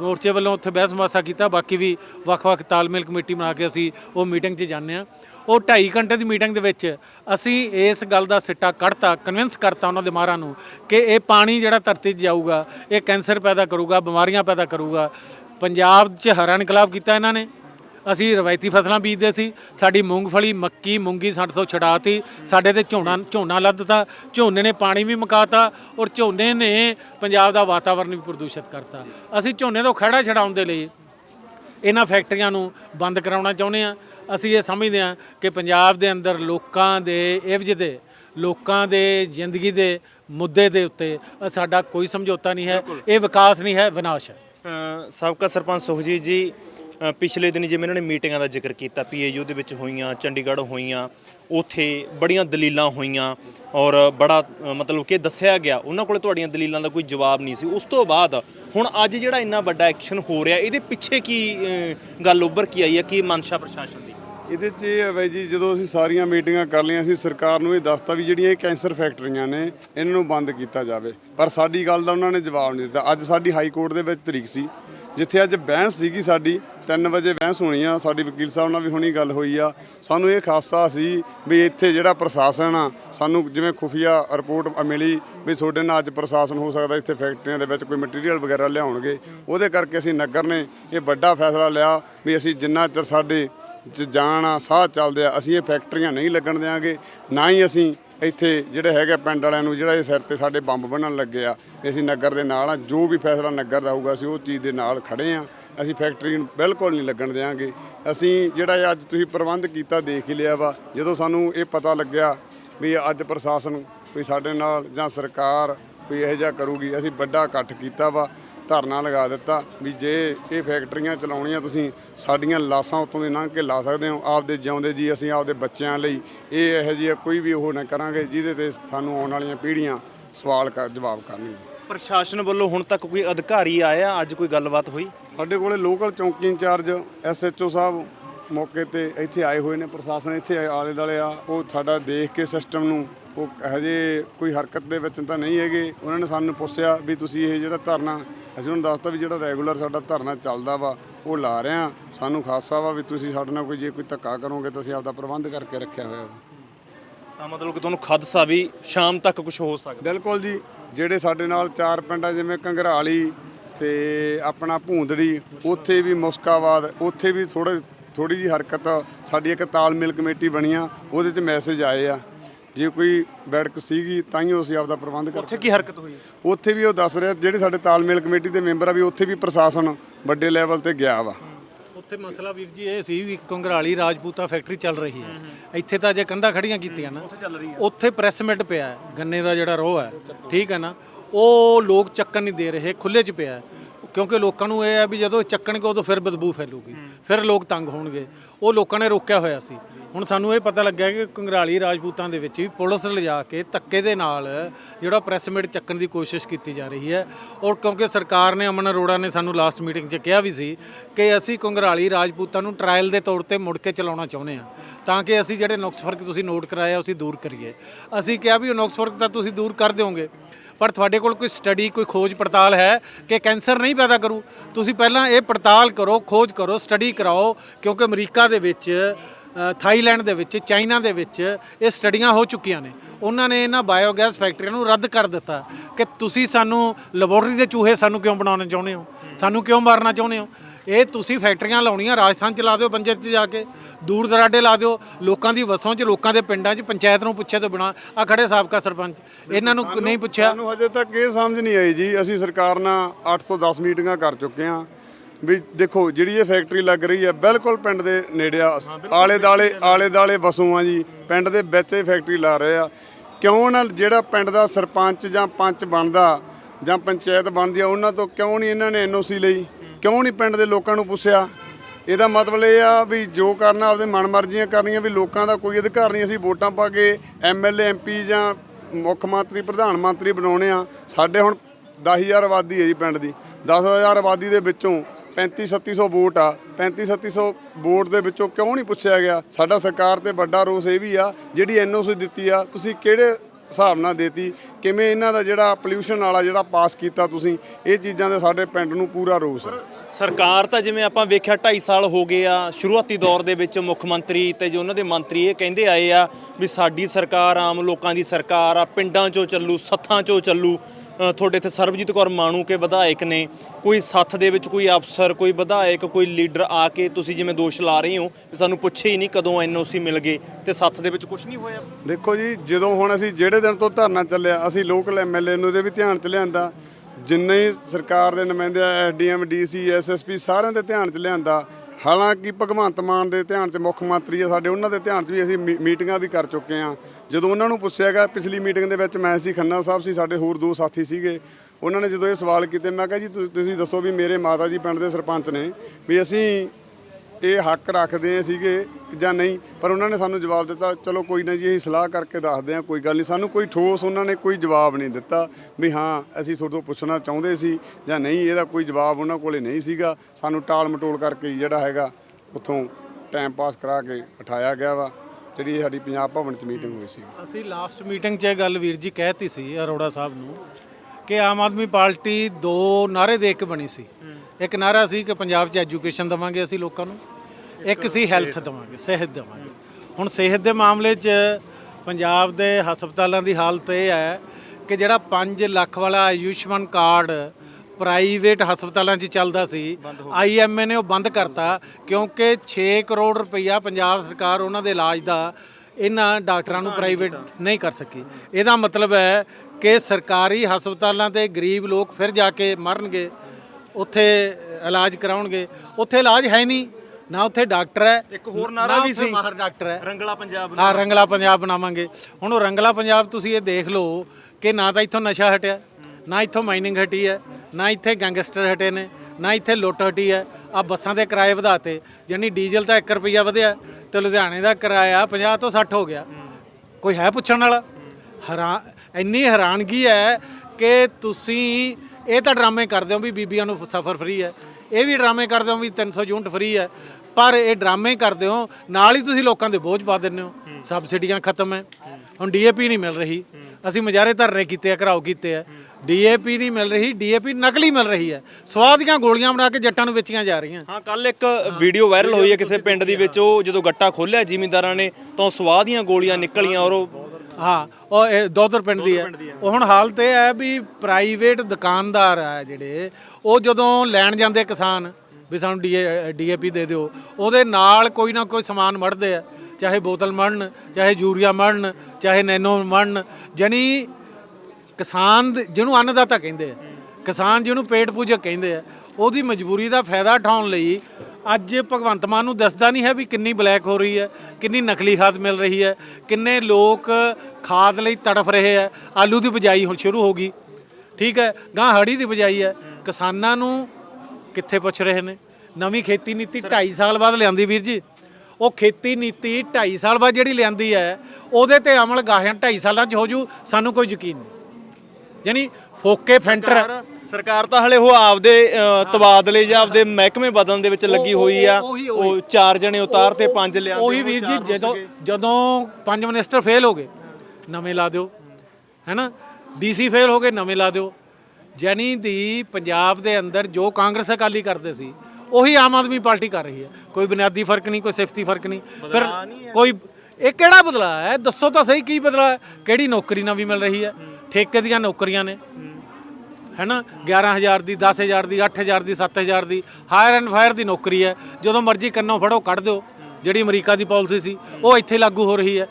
ਮੋਰਚੇ ਵੱਲੋਂ ਉੱਥੇ ਬਹਿਸ ਮੁਬਾਸਾ ਕੀਤਾ। ਬਾਕੀ ਵੀ ਵੱਖ-ਵੱਖ ਤਾਲਮੇਲ ਕਮੇਟੀ ਬਣਾ ਕੇ ਅਸੀਂ ਉਹ ਮੀਟਿੰਗ 'ਚ ਜਾਂਦੇ ਆ ਉਹ 2.5 ਘੰਟੇ ਦੀ ਮੀਟਿੰਗ ਦੇ ਵਿੱਚ ਅਸੀਂ ਇਸ ਗੱਲ ਦਾ ਸਿੱਟਾ ਕੱਢਤਾ ਕਨਵਿੰਸ ਕਰਤਾ ਉਹਨਾਂ ਦੇ ਮਾਹਰਾਂ ਨੂੰ ਕਿ ਇਹ ਪਾਣੀ ਜਿਹੜਾ ਧਰਤੀ 'ਚ ਜਾਊਗਾ, ਇਹ ਕੈਂਸਰ ਪੈਦਾ ਕਰੂਗਾ, ਬਿਮਾਰੀਆਂ ਪੈਦਾ ਕਰੂਗਾ। ਪੰਜਾਬ 'ਚ ਹਰਾ ਇਨਕਲਾਬ ਕੀਤਾ ਇਹਨਾਂ ਨੇ। ਅਸੀਂ ਰਵਾਇਤੀ ਫਸਲਾਂ ਬੀਜਦੇ ਸੀ ਸਾਡੀ ਮੂੰਗਫਲੀ ਮੱਕੀ ਮੂੰਗੀ ਸਾਡੇ ਤੋਂ ਛਡਾਤੀ ਸਾਡੇ ਤੇ ਝੋਨਾ ਝੋਨਾ ਲੱਦਤਾ ਝੋਨੇ ਨੇ ਪਾਣੀ ਵੀ ਮੁਕਾਤਾ ਔਰ ਝੋਨੇ ਨੇ ਪੰਜਾਬ ਦਾ ਵਾਤਾਵਰਣ ਵੀ ਪ੍ਰਦੂਸ਼ਿਤ ਕਰਤਾ। ਅਸੀਂ ਝੋਨੇ ਤੋਂ ਖੜਾ ਛਡਾਉਣ ਦੇ ਲਈ ਇਹਨਾਂ ਫੈਕਟਰੀਆਂ ਨੂੰ ਬੰਦ ਕਰਾਉਣਾ ਚਾਹੁੰਦੇ ਆ ਅਸੀਂ ਇਹ ਸਮਝਦੇ ਆ ਕਿ ਪੰਜਾਬ ਦੇ ਅੰਦਰ ਲੋਕਾਂ ਦੇ ਇਵਜ ਦੇ ਲੋਕਾਂ ਦੇ ਜ਼ਿੰਦਗੀ ਦੇ ਮੁੱਦੇ ਦੇ ਉੱਤੇ ਸਾਡਾ ਕੋਈ ਸਮਝੌਤਾ ਨਹੀਂ ਹੈ ਇਹ ਵਿਕਾਸ ਨਹੀਂ ਹੈ ਵਿਨਾਸ਼ ਹੈ। ਸਾਬਕਾ ਸਰਪੰਚ ਸੁਖਜੀਤ ਜੀ ਪਿਛਲੇ ਦਿਨ ਜਿਵੇਂ ਇਹਨਾਂ ਨੇ ਮੀਟਿੰਗਾਂ ਦਾ ਜ਼ਿਕਰ ਕੀਤਾ, ਪੀਏਯੂ ਦੇ ਵਿੱਚ ਹੋਈਆਂ, ਚੰਡੀਗੜ੍ਹ ਹੋਈਆਂ, ਉਥੇ ਬੜੀਆਂ ਦਲੀਲਾਂ ਹੋਈਆਂ ਔਰ ਬੜਾ ਮਤਲਬ ਕਿ ਦੱਸਿਆ ਗਿਆ, ਉਹਨਾਂ ਕੋਲੇ ਤੁਹਾਡੀਆਂ ਦਲੀਲਾਂ ਦਾ ਕੋਈ ਜਵਾਬ ਨਹੀਂ ਸੀ। ਉਸ ਤੋਂ ਬਾਅਦ ਹੁਣ ਅੱਜ ਜਿਹੜਾ ਇੰਨਾ ਵੱਡਾ ਐਕਸ਼ਨ ਹੋ ਰਿਹਾ, ਇਹਦੇ ਪਿੱਛੇ ਕੀ ਗੱਲ ਉੱਭਰ ਕੇ ਆਈ ਹੈ, ਕੀ ਮਨਸ਼ਾ ਪ੍ਰਸ਼ਾਸਨ ਦੀ? ਇਹਦੇ 'ਚ ਇਹ ਹੈ ਬਾਈ ਜੀ, ਜਦੋਂ ਅਸੀਂ ਸਾਰੀਆਂ ਮੀਟਿੰਗਾਂ ਕਰ ਲਈਆਂ ਅਸੀਂ ਸਰਕਾਰ ਨੂੰ ਇਹ ਦੱਸਤਾ ਵੀ ਜਿਹੜੀਆਂ ਇਹ ਕੈਂਸਰ ਫੈਕਟਰੀਆਂ ਨੇ, ਇਹਨਾਂ ਨੂੰ ਬੰਦ ਕੀਤਾ ਜਾਵੇ। ਪਰ ਸਾਡੀ ਗੱਲ ਦਾ ਉਹਨਾਂ ਨੇ ਜਵਾਬ ਨਹੀਂ ਦਿੱਤਾ। ਅੱਜ ਸਾਡੀ ਹਾਈ ਕੋਰਟ ਦੇ ਵਿੱਚ ਤਰੀਕ ਸੀ। ਜਿੱਥੇ ਅੱਜ ਬਹਿਸ ਸੀਗੀ ਸਾਡੀ 3 ਵਜੇ ਬਹਿਸ ਹੋਣੀ ਆ, ਸਾਡੀ ਵਕੀਲ ਸਾਹਿਬ ਨਾਲ ਵੀ ਹੁਣੀ ਗੱਲ ਹੋਈ ਆ। ਸਾਨੂੰ ਇਹ ਖਾਸਾ ਸੀ ਵੀ ਇੱਥੇ ਜਿਹੜਾ ਪ੍ਰਸ਼ਾਸਨ ਆ, ਸਾਨੂੰ ਜਿਵੇਂ ਖੁਫੀਆ ਰਿਪੋਰਟ ਮਿਲੀ ਵੀ ਤੁਹਾਡੇ ਨਾਲ ਅੱਜ ਪ੍ਰਸ਼ਾਸਨ ਹੋ ਸਕਦਾ, ਇੱਥੇ ਫੈਕਟਰੀਆਂ ਦੇ ਵਿੱਚ ਕੋਈ ਮਟੀਰੀਅਲ ਵਗੈਰਾ ਲਿਆਉਣਗੇ। ਉਹਦੇ ਕਰਕੇ ਅਸੀਂ ਨਗਰ ਨੇ ਇਹ ਵੱਡਾ ਫੈਸਲਾ ਲਿਆ ਵੀ ਅਸੀਂ ਜਿੰਨਾ ਚਿਰ ਸਾਡੇ ਚ ਜਾਨ ਆ, ਸਾਹ ਚੱਲਦੇ ਆ, ਅਸੀਂ ਇਹ ਫੈਕਟਰੀਆਂ ਨਹੀਂ ਲੱਗਣ ਦਿਆਂਗੇ, ਨਾ ਹੀ ਅਸੀਂ ਇੱਥੇ ਜਿਹੜੇ ਹੈਗੇ ਪਿੰਡ ਵਾਲਿਆਂ ਨੂੰ, ਜਿਹੜਾ ਇਹ ਸਿਰ ਤੇ ਸਾਡੇ ਬੰਬ ਬਣਨ ਲੱਗੇ ਆ ਅਸੀਂ ਨਗਰ ਦੇ ਨਾਲ ਆ, ਜੋ ਵੀ ਫੈਸਲਾ ਨਗਰ ਦਾ ਹੋਊਗਾ, ਅਸੀਂ ਉਹ ਚੀਜ਼ ਦੇ ਨਾਲ ਖੜੇ ਆ। ਅਸੀਂ ਫੈਕਟਰੀ ਨੂੰ ਬਿਲਕੁਲ ਨਹੀਂ ਲੱਗਣ ਦੇਵਾਂਗੇ ਅਸੀਂ ਜਿਹੜਾ ਅੱਜ ਤੁਸੀਂ ਪ੍ਰਬੰਧ ਕੀਤਾ, ਦੇਖ ਹੀ ਲਿਆ ਵਾ। ਜਦੋਂ ਸਾਨੂੰ ਇਹ ਪਤਾ ਲੱਗਿਆ ਵੀ ਅੱਜ ਪ੍ਰਸ਼ਾਸਨ ਕੋਈ ਸਾਡੇ ਨਾਲ ਜਾਂ ਸਰਕਾਰ ਕੋਈ ਇਹੋ ਜਿਹਾ ਕਰੂਗੀ, ਅਸੀਂ ਵੱਡਾ ਇਕੱਠ ਕੀਤਾ ਵਾ। ਧਰਨਾ ਲਗਾ ਦਿੱਤਾ ਵੀ ਜੇ ਇਹ ਫੈਕਟਰੀਆਂ ਚਲਾਉਣੀਆਂ ਤੁਸੀਂ ਸਾਡੀਆਂ ਲਾਸਾਂ ਉੱਤੋਂ ਦੀ ਲੰਘ ਕੇ ਲਾ ਸਕਦੇ ਹੋ ਆਪਦੇ ਜਿਉਂਦੇ ਜੀ ਅਸੀਂ ਆਪਦੇ ਬੱਚਿਆਂ ਲਈ। ਇਹ ਇਹੋ ਜਿਹੀ ਕੋਈ ਵੀ ਉਹ ਨਾ ਕਰਾਂਗੇ ਜਿਹਦੇ ਤੇ ਸਾਨੂੰ ਆਉਣ ਵਾਲੀਆਂ ਪੀੜ੍ਹੀਆਂ ਸਵਾਲ ਕਰ ਜਵਾਬ ਕਰਨਗੀਆਂ ਪ੍ਰਸ਼ਾਸਨ ਵੱਲੋਂ ਹੁਣ ਤੱਕ ਕੋਈ ਅਧਿਕਾਰੀ ਆਇਆ? ਅੱਜ ਕੋਈ ਗੱਲਬਾਤ ਹੋਈ? ਸਾਡੇ ਕੋਲੇ ਲੋਕਲ ਚੌਂਕੀ ਇੰਚਾਰਜ ਐਸਐਚਓ ਸਾਹਿਬ ਮੌਕੇ ਤੇ ਇੱਥੇ ਆਏ ਹੋਏ ਨੇ ਪ੍ਰਸ਼ਾਸਨ ਇੱਥੇ ਆਲੇ ਦਾਲੇ ਆ। ਉਹ ਸਾਡਾ ਦੇਖ ਕੇ ਸਿਸਟਮ ਨੂੰ ਉਹ ਹਜੇ ਕੋਈ ਹਰਕਤ ਦੇ ਵਿੱਚ ਤਾਂ ਨਹੀਂ ਹੈਗੇ। ਉਹਨਾਂ ਨੇ ਸਾਨੂੰ ਪੁੱਛਿਆ ਵੀ ਤੁਸੀਂ ਇਹ ਜਿਹੜਾ ਧਰਨਾ ਅਸੀਂ ਉਹਨਾਂ ਦੱਸਤਾ ਵੀ ਜਿਹੜਾ ਰੈਗੂਲਰ ਸਾਡਾ ਧਰਨਾ ਚੱਲਦਾ ਵਾ ਉਹ ਲਾ ਰਹੇ ਆ ਸਾਨੂੰ ਖਾਸਾ ਵਾ ਵੀ ਤੁਸੀਂ ਸਾਡੇ ਨਾਲ ਕੋਈ ਜੇ ਕੋਈ ਧੱਕਾ ਕਰੋਗੇ ਤਾਂ ਅਸੀਂ ਆਪਦਾ ਪ੍ਰਬੰਧ ਕਰਕੇ ਰੱਖਿਆ ਹੋਇਆ ਵਾ। ਤਾਂ ਮਤਲਬ ਕਿ ਤੁਹਾਨੂੰ ਖਦਸ਼ਾ ਵੀ ਸ਼ਾਮ ਤੱਕ ਕੁਝ ਹੋ ਸਕਦਾ। ਬਿਲਕੁਲ ਜੀ। ਜਿਹੜੇ ਸਾਡੇ ਨਾਲ ਚਾਰ ਪਿੰਡਾਂ ਜਿਵੇਂ ਕੰਗਰਾਲੀ ਤੇ ਆਪਣਾ ਭੂੰਦੜੀ ਉੱਥੇ ਵੀ ਮੁਸਕਾਬਾਦ ਉੱਥੇ ਵੀ ਥੋੜੇ ਥੋੜੀ ਜੀ ਹਰਕਤ ਸਾਡੀ ਇੱਕ ਤਾਲਮੇਲ ਕਮੇਟੀ ਬਣੀ ਆ ਉਹਦੇ 'ਚ ਮੈਸੇਜ ਆਏ ਆ। ਜੇ ਕੋਈ ਬੈਠਕ ਸੀਗੀ ਤਾਂ ਹੀ ਅਸੀਂ ਆਪਦਾ ਪ੍ਰਬੰਧ ਕਰ ਉੱਥੇ ਕੀ ਹਰਕਤ ਹੋਈ? ਉੱਥੇ ਵੀ ਉਹ ਦੱਸ ਰਿਹਾ ਜਿਹੜੇ ਸਾਡੇ ਤਾਲਮੇਲ ਕਮੇਟੀ ਦੇ ਮੈਂਬਰ ਆ ਵੀ ਉੱਥੇ ਵੀ ਪ੍ਰਸ਼ਾਸਨ ਵੱਡੇ ਲੈਵਲ ਤੇ ਗਿਆ ਵਾ। ਉੱਥੇ ਮਸਲਾ ਵੀਰ ਜੀ ਇਹ ਸੀ ਵੀ ਕੰਗਰਾਲੀ ਰਾਜਪੂਤਾ ਫੈਕਟਰੀ ਚੱਲ ਰਹੀ ਹੈ। ਇੱਥੇ ਤਾਂ ਜੇ ਕੰਧਾਂ ਖੜੀਆਂ ਕੀਤੀਆਂ ਨਾ। ਚੱਲ ਰਹੀ ਉੱਥੇ ਪ੍ਰੈਸ ਮਿਟ ਪਿਆ ਹੈ, ਗੰਨੇ ਦਾ ਜਿਹੜਾ ਰੋਹ ਹੈ ਠੀਕ ਹੈ ਨਾ? ਉਹ ਲੋਕ ਚੱਕਣ ਨਹੀਂ ਦੇ ਰਹੇ ਖੁੱਲੇ 'ਚ ਪਿਆ ਹੈ। ਕਿਉਂਕਿ ਲੋਕਾਂ ਨੂੰ ਇਹ ਹੈ ਵੀ ਜਦੋਂ ਚੱਕਣਗੇ ਉਦੋਂ ਫਿਰ ਬਦਬੂ ਫੈਲੂਗੀ, ਫਿਰ ਲੋਕ ਤੰਗ ਹੋਣਗੇ। ਉਹ ਲੋਕਾਂ ਨੇ ਰੋਕਿਆ ਹੋਇਆ ਸੀ। ਹੁਣ ਸਾਨੂੰ ਇਹ ਪਤਾ ਲੱਗਿਆ ਕਿ ਕੰਗਰਾਲੀ ਰਾਜਪੂਤਾਂ ਦੇ ਵਿੱਚ ਵੀ ਪੁਲਿਸ ਲਿਜਾ ਕੇ ਧੱਕੇ ਦੇ ਨਾਲ ਜਿਹੜਾ ਪ੍ਰੈਸ ਮੀਟ ਚੱਕਣ ਦੀ ਕੋਸ਼ਿਸ਼ ਕੀਤੀ ਜਾ ਰਹੀ ਹੈ। ਔਰ ਕਿਉਂਕਿ ਸਰਕਾਰ ਨੇ ਅਮਨ ਅਰੋੜਾ ਨੇ ਸਾਨੂੰ ਲਾਸਟ ਮੀਟਿੰਗ 'ਚ ਕਿਹਾ ਵੀ ਸੀ ਕਿ ਅਸੀਂ ਕੰਗਰਾਲੀ ਰਾਜਪੂਤਾਂ ਨੂੰ ਟ੍ਰਾਇਲ ਦੇ ਤੌਰ ਤੇ ਮੁੜ ਕੇ ਚਲਾਉਣਾ ਚਾਹੁੰਦੇ ਹਾਂ, ਤਾਂ ਕਿ ਅਸੀਂ ਜਿਹੜੇ ਨੁਕਸ ਫ਼ਰਕ ਤੁਸੀਂ ਨੋਟ ਕਰਾਇਆ ਅਸੀਂ ਦੂਰ ਕਰੀਏ। ਅਸੀਂ ਕਿਹਾ ਵੀ ਉਹ ਨੁਕਸ ਫ਼ਰਕ ਤਾਂ ਤੁਸੀਂ ਦੂਰ ਕਰ ਦਿਓਗੇ। ਪਰ ਤੁਹਾਡੇ ਕੋਲ ਕੋਈ ਸਟੱਡੀ ਕੋਈ ਖੋਜ ਪੜਤਾਲ ਹੈ ਕਿ ਕੈਂਸਰ ਨਹੀਂ ਪੈਦਾ ਕਰੂ? ਤੁਸੀਂ ਪਹਿਲਾਂ ਇਹ ਪੜਤਾਲ ਕਰੋ, ਖੋਜ ਕਰੋ ਸਟੱਡੀ ਕਰਾਓ, ਕਿਉਂਕਿ ਅਮਰੀਕਾ ਦੇ ਵਿੱਚ ਥਾਈਲੈਂਡ ਦੇ ਵਿੱਚ, ਚਾਈਨਾ ਦੇ ਵਿੱਚ ਇਹ ਸਟੱਡੀਆਂ ਹੋ ਚੁੱਕੀਆਂ ਨੇ। ਉਹਨਾਂ ਨੇ ਇਹਨਾਂ ਬਾਇਓਗੈਸ ਫੈਕਟਰੀਆਂ ਨੂੰ ਰੱਦ ਕਰ ਦਿੱਤਾ ਕਿ ਤੁਸੀਂ ਸਾਨੂੰ ਲੈਬੋਰਟਰੀ ਦੇ ਚੂਹੇ ਸਾਨੂੰ ਕਿਉਂ ਬਣਾਉਣਾ ਚਾਹੁੰਦੇ ਹੋ? ਸਾਨੂੰ ਕਿਉਂ ਮਾਰਨਾ ਚਾਹੁੰਦੇ ਹੋ? ਇਹ ਤੁਸੀਂ ਫੈਕਟਰੀਆਂ ਲਾਉਣੀਆਂ ਰਾਜਸਥਾਨ ਚ ਲਾ ਦਿਓ ਬੰਜਰ ਚ ਜਾ ਕੇ ਦੂਰ ਦਰਾਡੇ ਲਾ ਦਿਓ ਲੋਕਾਂ ਦੀ ਵਸੋਂ ਚ ਲੋਕਾਂ ਦੇ ਪਿੰਡਾਂ ਚ ਪੰਚਾਇਤ ਨੂੰ ਪੁੱਛਿਆ ਤੋਂ ਬਿਨਾ ਆ ਖੜੇ ਸਾਬਕਾ ਸਰਪੰਚ ਇਹਨਾਂ ਨੂੰ ਨਹੀਂ ਪੁੱਛਿਆ। ਸਾਨੂੰ ਹਜੇ ਤੱਕ ਇਹ ਸਮਝ ਨਹੀਂ ਆਈ ਜੀ ਅਸੀਂ ਸਰਕਾਰ ਨਾਲ 8 ਤੋਂ 10 ਮੀਟਿੰਗਾਂ ਕਰ ਚੁੱਕੇ ਹਾਂ ਵੀ ਦੇਖੋ ਜਿਹੜੀ ਇਹ ਫੈਕਟਰੀ ਲੱਗ ਰਹੀ ਹੈ ਬਿਲਕੁਲ ਪਿੰਡ ਦੇ ਨੇੜੇ ਆ ਆਲੇ ਦਾਲੇ ਆਲੇ ਦਾਲੇ ਵਸੋਂ ਆ ਜੀ ਪਿੰਡ ਦੇ ਵਿੱਚ ਇਹ ਫੈਕਟਰੀ ਲਾ ਰਹੇ ਆ। ਕਿਉਂ ਨਾ ਜਿਹੜਾ ਪਿੰਡ ਦਾ ਸਰਪੰਚ ਜਾਂ ਪੰਚ ਬਣਦਾ ਜਾਂ ਪੰਚਾਇਤ ਬਣਦੀ ਆ ਉਹਨਾਂ ਤੋਂ ਕਿਉਂ ਨਹੀਂ ਇਹਨਾਂ ਨੇ ਐਨਓਸੀ ਲਈ? ਕਿਉਂ ਨਹੀਂ ਪਿੰਡ ਦੇ ਲੋਕਾਂ ਨੂੰ ਪੁੱਛਿਆ? ਇਹਦਾ ਮਤਲਬ ਇਹ ਆ ਵੀ ਜੋ ਕਰਨਾ ਆਪਦੇ ਮਨਮਰਜ਼ੀਆਂ ਕਰਨੀਆਂ ਵੀ ਲੋਕਾਂ ਦਾ ਕੋਈ ਅਧਿਕਾਰ ਨਹੀਂ। ਅਸੀਂ ਵੋਟਾਂ ਪਾ ਕੇ ਐਮਐਲਏ ਐਮਪੀ ਜਾਂ ਮੁੱਖ ਮੰਤਰੀ, ਪ੍ਰਧਾਨ ਮੰਤਰੀ ਬਣਾਉਣੇ ਆ। ਸਾਡੇ ਹੁਣ 10000 ਆਬਾਦੀ ਹੈ ਜੀ ਪਿੰਡ ਦੀ। 10000 ਆਬਾਦੀ ਦੇ ਵਿੱਚੋਂ 35 3700 ਵੋਟ ਆ। 35 3700 ਵੋਟ ਦੇ ਵਿੱਚੋਂ ਕਿਉਂ ਨਹੀਂ ਪੁੱਛਿਆ ਗਿਆ? ਸਾਡਾ ਸਰਕਾਰ ਤੇ ਵੱਡਾ ਰੋਸ ਇਹ ਵੀ ਆ, ਜਿਹੜੀ ਐਨਓਸੀ ਦਿੱਤੀ ਆ, ਤੁਸੀਂ ਕਿਹੜੇ ਹਿਸਾਬ ਨਾਲ ਦੇਤੀ। ਕਿਵੇਂ ਇਹਨਾਂ ਦਾ ਜਿਹੜਾ ਪੋਲਿਊਸ਼ਨ ਵਾਲਾ ਜਿਹੜਾ ਪਾਸ ਕੀਤਾ ਤੁਸੀਂ, ਇਹ ਚੀਜ਼ਾਂ ਦੇ ਸਾਡੇ ਪਿੰਡ ਨੂੰ ਪੂਰਾ ਰੋਸ ਹੈ। ਸਰਕਾਰ ਤਾਂ ਜਿਵੇਂ ਆਪਾਂ ਵੇਖਿਆ 2.5 ਸਾਲ ਹੋ ਗਏ ਆ, ਸ਼ੁਰੂਆਤੀ ਦੌਰ ਦੇ ਵਿੱਚ ਮੁੱਖ ਮੰਤਰੀ ਤੇ ਜੋ ਉਹਨਾਂ ਦੇ ਮੰਤਰੀ ਇਹ ਕਹਿੰਦੇ ਆਏ ਆ ਵੀ ਸਾਡੀ ਸਰਕਾਰ ਆਮ ਲੋਕਾਂ ਦੀ ਸਰਕਾਰ ਆ, ਪਿੰਡਾਂ 'ਚੋਂ ਚੱਲੂ, ਸੱਥਾਂ 'ਚੋਂ ਚੱਲੂ। ਤੁਹਾਡੇ ਇੱਥੇ ਸਰਬਜੀਤ ਕੌਰ ਮਾਣੂ ਕੇ ਵਿਧਾਇਕ ਨੇ, ਕੋਈ ਸੱਥ ਦੇ ਵਿੱਚ ਕੋਈ ਅਫਸਰ, ਕੋਈ ਵਿਧਾਇਕ, ਕੋਈ ਲੀਡਰ ਆ ਕੇ ਤੁਸੀਂ ਜਿਵੇਂ ਦੋਸ਼ ਲਾ ਰਹੇ ਹੋ ਵੀ ਸਾਨੂੰ ਪੁੱਛੇ ਹੀ ਨਹੀਂ ਕਦੋਂ ਐਨਓਸੀ ਮਿਲ ਗਏ ਤੇ ਸੱਥ ਦੇ ਵਿੱਚ ਕੁਝ ਨਹੀਂ ਹੋਇਆ? ਦੇਖੋ ਜੀ, ਜਦੋਂ ਹੁਣ ਅਸੀਂ ਜਿਹੜੇ ਦਿਨ ਤੋਂ ਧਰਨਾ ਚੱਲਿਆ, ਅਸੀਂ ਲੋਕਲ ਐਮਐਲਏ ਨੂੰ ਇਹਦੇ ਵੀ ਧਿਆਨ ਚ ਲਿਆਂਦਾ, ਜਿੰਨੇ ਹੀ ਸਰਕਾਰ ਦੇ ਨੁਮਾਇੰਦੇ ਐਸਡੀਐਮ ਡੀਸੀ ਐਸਐਸਪੀ ਸਾਰਿਆਂ ਦੇ ਧਿਆਨ ਚ ਲਿਆਂਦਾ ਹਾਲਾਂਕਿ ਭਗਵੰਤ ਮਾਨ ਦੇ ਧਿਆਨ ਚ ਮੁੱਖ ਮੰਤਰੀ ਆ ਸਾਡੇ, ਉਹਨਾਂ ਦੇ ਧਿਆਨ ਚ ਵੀ ਅਸੀਂ ਮੀ- ਮੀਟਿੰਗਾਂ ਵੀ ਕਰ ਚੁੱਕੇ ਆ। ਜਦੋਂ ਉਹਨਾਂ ਨੂੰ ਪੁੱਛਿਆ ਗਿਆ, ਪਿਛਲੀ ਮੀਟਿੰਗ ਦੇ ਵਿੱਚ ਮੈਂ ਸੀ, ਖੰਨਾ ਸਾਹਿਬ ਸੀ, ਸਾਡੇ ਹੋਰ ਦੋ ਸਾਥੀ ਸੀਗੇ। ਉਹਨਾਂ ਨੇ ਜਦੋਂ ਇਹ ਸਵਾਲ ਕੀਤੇ, ਮੈਂ ਕਿਹਾ ਜੀ ਤੁ- ਤੁਸੀਂ ਦੱਸੋ ਵੀ ਮੇਰੇ ਮਾਤਾ ਜੀ ਪਿੰਡ ਦੇ ਸਰਪੰਚ ਨੇ, ਵੀ ਅਸੀਂ ਇਹ ਹੱਕ ਰੱਖਦੇ ਆ ਸੀਗੇ ਜਾਂ ਨਹੀਂ ਪਰ ਉਹਨਾਂ ਨੇ ਸਾਨੂੰ ਜਵਾਬ ਦਿੱਤਾ ਚਲੋ ਕੋਈ ਨਾ ਜੀ ਅਸੀਂ ਸਲਾਹ ਕਰਕੇ ਦੱਸਦੇ ਆ ਕੋਈ ਗੱਲ ਨਹੀਂ। ਸਾਨੂੰ ਕੋਈ ਠੋਸ ਉਹਨਾਂ ਨੇ ਕੋਈ ਜਵਾਬ ਨਹੀਂ ਦਿੱਤਾ ਵੀ ਹਾਂ ਅਸੀਂ ਤੁਹਾਡੇ ਤੋਂ ਪੁੱਛਣਾ ਚਾਹੁੰਦੇ ਸੀ ਜਾਂ ਨਹੀਂ ਇਹਦਾ ਕੋਈ ਜਵਾਬ ਉਹਨਾਂ ਕੋਲੇ ਨਹੀਂ ਸੀਗਾ। ਸਾਨੂੰ ਟਾਲ ਮਟੋਲ ਕਰਕੇ ਹੀ ਜਿਹੜਾ ਹੈਗਾ ਉੱਥੋਂ ਟਾਈਮ ਪਾਸ ਕਰਾ ਕੇ ਉਠਾਇਆ ਗਿਆ ਵਾ ਜਿਹੜੀ ਸਾਡੀ ਪੰਜਾਬ ਭਵਨ ਚ ਮੀਟਿੰਗ ਹੋਈ ਸੀ। ਅਸੀਂ ਲਾਸਟ ਮੀਟਿੰਗ 'ਚ ਇਹ ਗੱਲ ਵੀਰ ਜੀ ਕਹਿਤੀ ਸੀ ਅਰੋੜਾ ਸਾਹਿਬ ਨੂੰ ਕਿ ਆਮ ਆਦਮੀ ਪਾਰਟੀ ਦੋ ਨਾਰੇ ਦੇ ਕੇ ਬਣੀ ਸੀ। ਇੱਕ ਨਾਰਾ ਸੀ ਕਿ ਪੰਜਾਬ 'ਚ ਐਜੂਕੇਸ਼ਨ ਦਵਾਂਗੇ ਅਸੀਂ ਲੋਕਾਂ ਨੂੰ ਇੱਕ ਸੀ ਹੈਲਥ ਦਵਾਂਗੇ ਸਿਹਤ ਦਵਾਂਗੇ। ਹੁਣ ਸਿਹਤ ਦੇ ਮਾਮਲੇ 'ਚ ਪੰਜਾਬ ਦੇ ਹਸਪਤਾਲਾਂ ਦੀ ਹਾਲਤ ਇਹ ਹੈ ਕਿ ਜਿਹੜਾ 5 ਲੱਖ ਵਾਲਾ ਆਯੁਸ਼ਮਾਨ ਕਾਰਡ ਪ੍ਰਾਈਵੇਟ ਹਸਪਤਾਲਾਂ 'ਚ ਚੱਲਦਾ ਸੀ ਆਈਐਮਏ ਨੇ ਉਹ ਬੰਦ ਕਰਤਾ ਕਿਉਂਕਿ 6 ਕਰੋੜ ਰੁਪਈਆ ਪੰਜਾਬ ਸਰਕਾਰ ਉਹਨਾਂ ਦੇ ਇਲਾਜ ਦਾ ਇਹਨਾਂ ਡਾਕਟਰਾਂ ਨੂੰ ਪ੍ਰਾਈਵੇਟ ਨਹੀਂ ਕਰ ਸਕੀ। ਇਹਦਾ ਮਤਲਬ ਹੈ ਕਿ ਸਰਕਾਰੀ ਹਸਪਤਾਲਾਂ ਤੇ ਗਰੀਬ ਲੋਕ ਫਿਰ ਜਾ ਕੇ ਮਰਨਗੇ। ਉੱਥੇ ਇਲਾਜ ਕਰਾਉਣਗੇ। ਉੱਥੇ ਇਲਾਜ ਹੈ ਨਹੀਂ ਨਾ ਉੱਥੇ ਡਾਕਟਰ ਹੈ ਇੱਕ ਹੋਰ ਨਾਰਾ ਵੀ ਸੀ। ਮਾਹਰ ਡਾਕਟਰ ਹੈ। ਰੰਗਲਾ ਪੰਜਾਬ ਹਾਂ ਰੰਗਲਾ ਪੰਜਾਬ ਬਣਾਵਾਂਗੇ। ਹੁਣ ਉਹ ਰੰਗਲਾ ਪੰਜਾਬ ਤੁਸੀਂ ਇਹ ਦੇਖ ਲਓ ਕਿ ਨਾ ਤਾਂ ਇੱਥੋਂ ਨਸ਼ਾ ਹਟਿਆ ਨਾ ਇੱਥੋਂ ਮਾਈਨਿੰਗ ਹਟੀ ਹੈ ਨਾ ਇੱਥੇ ਗੈਂਗਸਟਰ ਹਟੇ ਨੇ ਨਾ ਇੱਥੇ ਲੁੱਟ ਹਟੀ ਹੈ। ਆ ਬੱਸਾਂ ਦੇ ਕਿਰਾਏ ਵਧਾਤੇ ਯਾਨੀ ਡੀਜ਼ਲ ਤਾਂ 1 ਰੁਪਿਆ ਵਧਿਆ ਤੇ ਲੁਧਿਆਣੇ ਦਾ ਕਿਰਾਇਆ 50 ਤੋਂ 60 ਹੋ ਗਿਆ। ਕੋਈ ਹੈ ਪੁੱਛਣ ਵਾਲਾ? ਹੈਰਾ ਇੰਨੀ ਹੈਰਾਨਗੀ ਹੈ ਕਿ ਤੁਸੀਂ ਇਹ ਤਾਂ ਡਰਾਮੇ ਕਰਦੇ ਹੋ ਵੀ ਬੀਬੀਆਂ ਨੂੰ ਸਫਰ ਫਰੀ ਹੈ। ਇਹ ਵੀ ਡਰਾਮੇ ਕਰਦੇ ਹੋ ਵੀ 300 ਯੂਨਿਟ ਫਰੀ ਹੈ। ਪਰ ਇਹ ਡਰਾਮੇ ਕਰਦੇ ਹੋ, ਨਾਲ ਹੀ ਤੁਸੀਂ ਲੋਕਾਂ ਦੇ ਬੋਝ ਪਾ ਦਿੰਦੇ ਹੋ। ਸਬਸਿਡੀਆਂ ਖਤਮ ਹੈ। ਹੁਣ ਡੀਏਪੀ ਨਹੀਂ ਮਿਲ ਰਹੀ। ਅਸੀਂ ਮਜਾਰੇ ਧਰਨੇ ਕੀਤੇ ਆ, ਘਰਾਓ ਕੀਤੇ ਆ। ਡੀਏਪੀ ਨਹੀਂ ਮਿਲ ਰਹੀ ਡੀਏਪੀ ਨਕਲੀ ਮਿਲ ਰਹੀ ਹੈ। ਸਵਾਦ ਦੀਆਂ ਗੋਲੀਆਂ ਬਣਾ ਕੇ ਜੱਟਾਂ ਨੂੰ ਵੇਚੀਆਂ ਜਾ ਰਹੀਆਂ। ਹਾਂ ਕੱਲ ਇੱਕ ਵੀਡੀਓ ਵਾਇਰਲ ਹੋਈ ਹੈ ਕਿਸੇ ਪਿੰਡ ਦੀ ਵਿੱਚ, ਉਹ ਜਦੋਂ ਗੱਟਾ ਖੋਲਿਆ ਜ਼ਿਮੀਂਦਾਰਾਂ ਨੇ, ਤਾਂ ਉਹ ਸਵਾਹ ਦੀਆਂ ਗੋਲੀਆਂ ਨਿਕਲੀਆਂ ਔਰ ਉਹ ਹਾਂ ਉਹ ਇਹ ਦੋਦਰ ਪਿੰਡ ਦੀ ਹੈ। ਉਹ ਹੁਣ ਹਾਲਤ ਇਹ ਹੈ ਵੀ ਪ੍ਰਾਈਵੇਟ ਦੁਕਾਨਦਾਰ ਆ ਜਿਹੜੇ ਉਹ ਜਦੋਂ ਲੈਣ ਜਾਂਦੇ ਕਿਸਾਨ ਵੀ ਸਾਨੂੰ ਡੀਏਪੀ ਦੇ ਦਿਓ ਉਹਦੇ ਨਾਲ ਕੋਈ ਨਾ ਕੋਈ ਸਮਾਨ ਮੜਦੇ ਆ ਚਾਹੇ ਬੋਤਲ ਮੜਨ ਚਾਹੇ ਯੂਰੀਆ ਮੜਨ ਚਾਹੇ ਨੈਨੋ ਮੜਨ ਜਾਨੀ ਕਿਸਾਨ ਜਿਹਨੂੰ ਅੰਨਦਾਤਾ ਕਹਿੰਦੇ ਆ ਕਿਸਾਨ ਜਿਹਨੂੰ ਪੇਟ ਪੂਜਕ ਕਹਿੰਦੇ ਆ ਉਹਦੀ ਮਜਬੂਰੀ ਦਾ ਫਾਇਦਾ ਉਠਾਉਣ ਲਈ ਅੱਜ ਭਗਵੰਤ ਮਾਨ ਨੂੰ ਦੱਸਦਾ ਨਹੀਂ ਹੈ ਵੀ ਕਿੰਨੀ ਬਲੈਕ ਹੋ ਰਹੀ ਹੈ ਕਿੰਨੀ ਨਕਲੀ ਖਾਦ ਮਿਲ ਰਹੀ ਹੈ ਕਿੰਨੇ ਲੋਕ ਖਾਦ ਲਈ ਤੜਫ ਰਹੇ ਆ ਆਲੂ ਦੀ ਬਜਾਈ ਹੁਣ ਸ਼ੁਰੂ ਹੋ ਗਈ। ਠੀਕ ਹੈ ਗਾਂ ਹੜੀ ਦੀ ਬਜਾਈ ਹੈ। ਕਿਸਾਨਾਂ ਨੂੰ ਕਿੱਥੇ ਪੁੱਛ ਰਹੇ ਨੇ? ਨਵੀਂ ਖੇਤੀ ਨੀਤੀ 2.5 ਸਾਲ ਬਾਅਦ ਲਿਆਂਦੀ ਵੀਰ ਜੀ। ਉਹ ਖੇਤੀ ਨੀਤੀ 2.5 ਸਾਲ ਬਾਅਦ ਜਿਹੜੀ ਲਿਆਂਦੀ ਹੈ ਉਹਦੇ ਤੇ ਅਮਲ ਗਾਹਾਂ 2.5 ਸਾਲਾਂ 'ਚ ਹੋ ਜੂ ਸਾਨੂੰ ਕੋਈ ਯਕੀਨ ਨਹੀਂ। ਯਾਨੀ ਫੋਕੇ ਫੈਂਟਰ ਸਰਕਾਰ- ਤਾਂ ਹਲੇ ਉਹ ਆਪਦੇ ਅ, ਤਬਾਦਲੇ ਜਾਂ ਆਪਦੇ ਮਹਿਕਮੇ ਬਦਲਣ ਦੇ ਵਿੱਚ ਲੱਗੀ ਹੋਈ ਆ। ਉਹੀ- ਉਹ। ਚਾਰ ਜਣੇ ਉਤਾਰ ਤੇ ਪੰਜ ਲਿਆਂਦੇ ਉਹੀ ਵੀਰ ਜੀ ਜਦੋਂ। ਜਦੋਂ ਪੰਜ ਮਿਨਿਸਟਰ ਫੇਲ ਹੋ ਗਏ ਨਵੇਂ ਲਾ ਦਿਓ ਹੈਨਾ? ਡੀਸੀ ਫੇਲ ਹੋ ਗਏ ਨਵੇਂ ਲਾ ਦਿਓ। ਯਾਨੀ ਦੀ ਪੰਜਾਬ ਦੇ ਅੰਦਰ ਜੋ ਕਾਂਗਰਸ ਅਕਾਲੀ ਕਰਦੇ ਸੀ ਉਹੀ ਆਮ ਆਦਮੀ ਪਾਰਟੀ ਕਰ ਰਹੀ ਹੈ। ਕੋਈ ਬੁਨਿਆਦੀ ਫ਼ਰਕ ਨਹੀਂ ਕੋਈ ਸਿਫਤੀ ਫ਼ਰਕ ਨਹੀਂ। ਫਿਰ ਕੋਈ ਇਹ ਕਿਹੜਾ ਬਦਲਾ ਹੈ? ਦੱਸੋ ਤਾਂ ਸਹੀ ਕੀ ਬਦਲਾ ਹੈ? ਕਿਹੜੀ ਨੌਕਰੀ ਨਵੀਂ ਮਿਲ ਰਹੀ ਹੈ? ਠੇਕੇ ਦੀਆਂ ਨੌਕਰੀਆਂ ਨੇ। ਹੈਨਾ? 11000 ਦੀ 10000 ਦੀ 8000 ਦੀ 7000 ਦੀ। ਹਾਇਰ ਐਂਡ ਫਾਇਰ ਦੀ ਨੌਕਰੀ ਹੈ। ਜਦੋਂ ਮਰਜ਼ੀ ਕੰਨੋਂ ਫੜੋ, ਕੱਢ ਦਿਓ। ਜਿਹੜੀ ਅਮਰੀਕਾ ਦੀ ਪਾਲਿਸੀ ਸੀ, ਉਹ ਇੱਥੇ ਲਾਗੂ ਹੋ ਰਹੀ ਹੈ।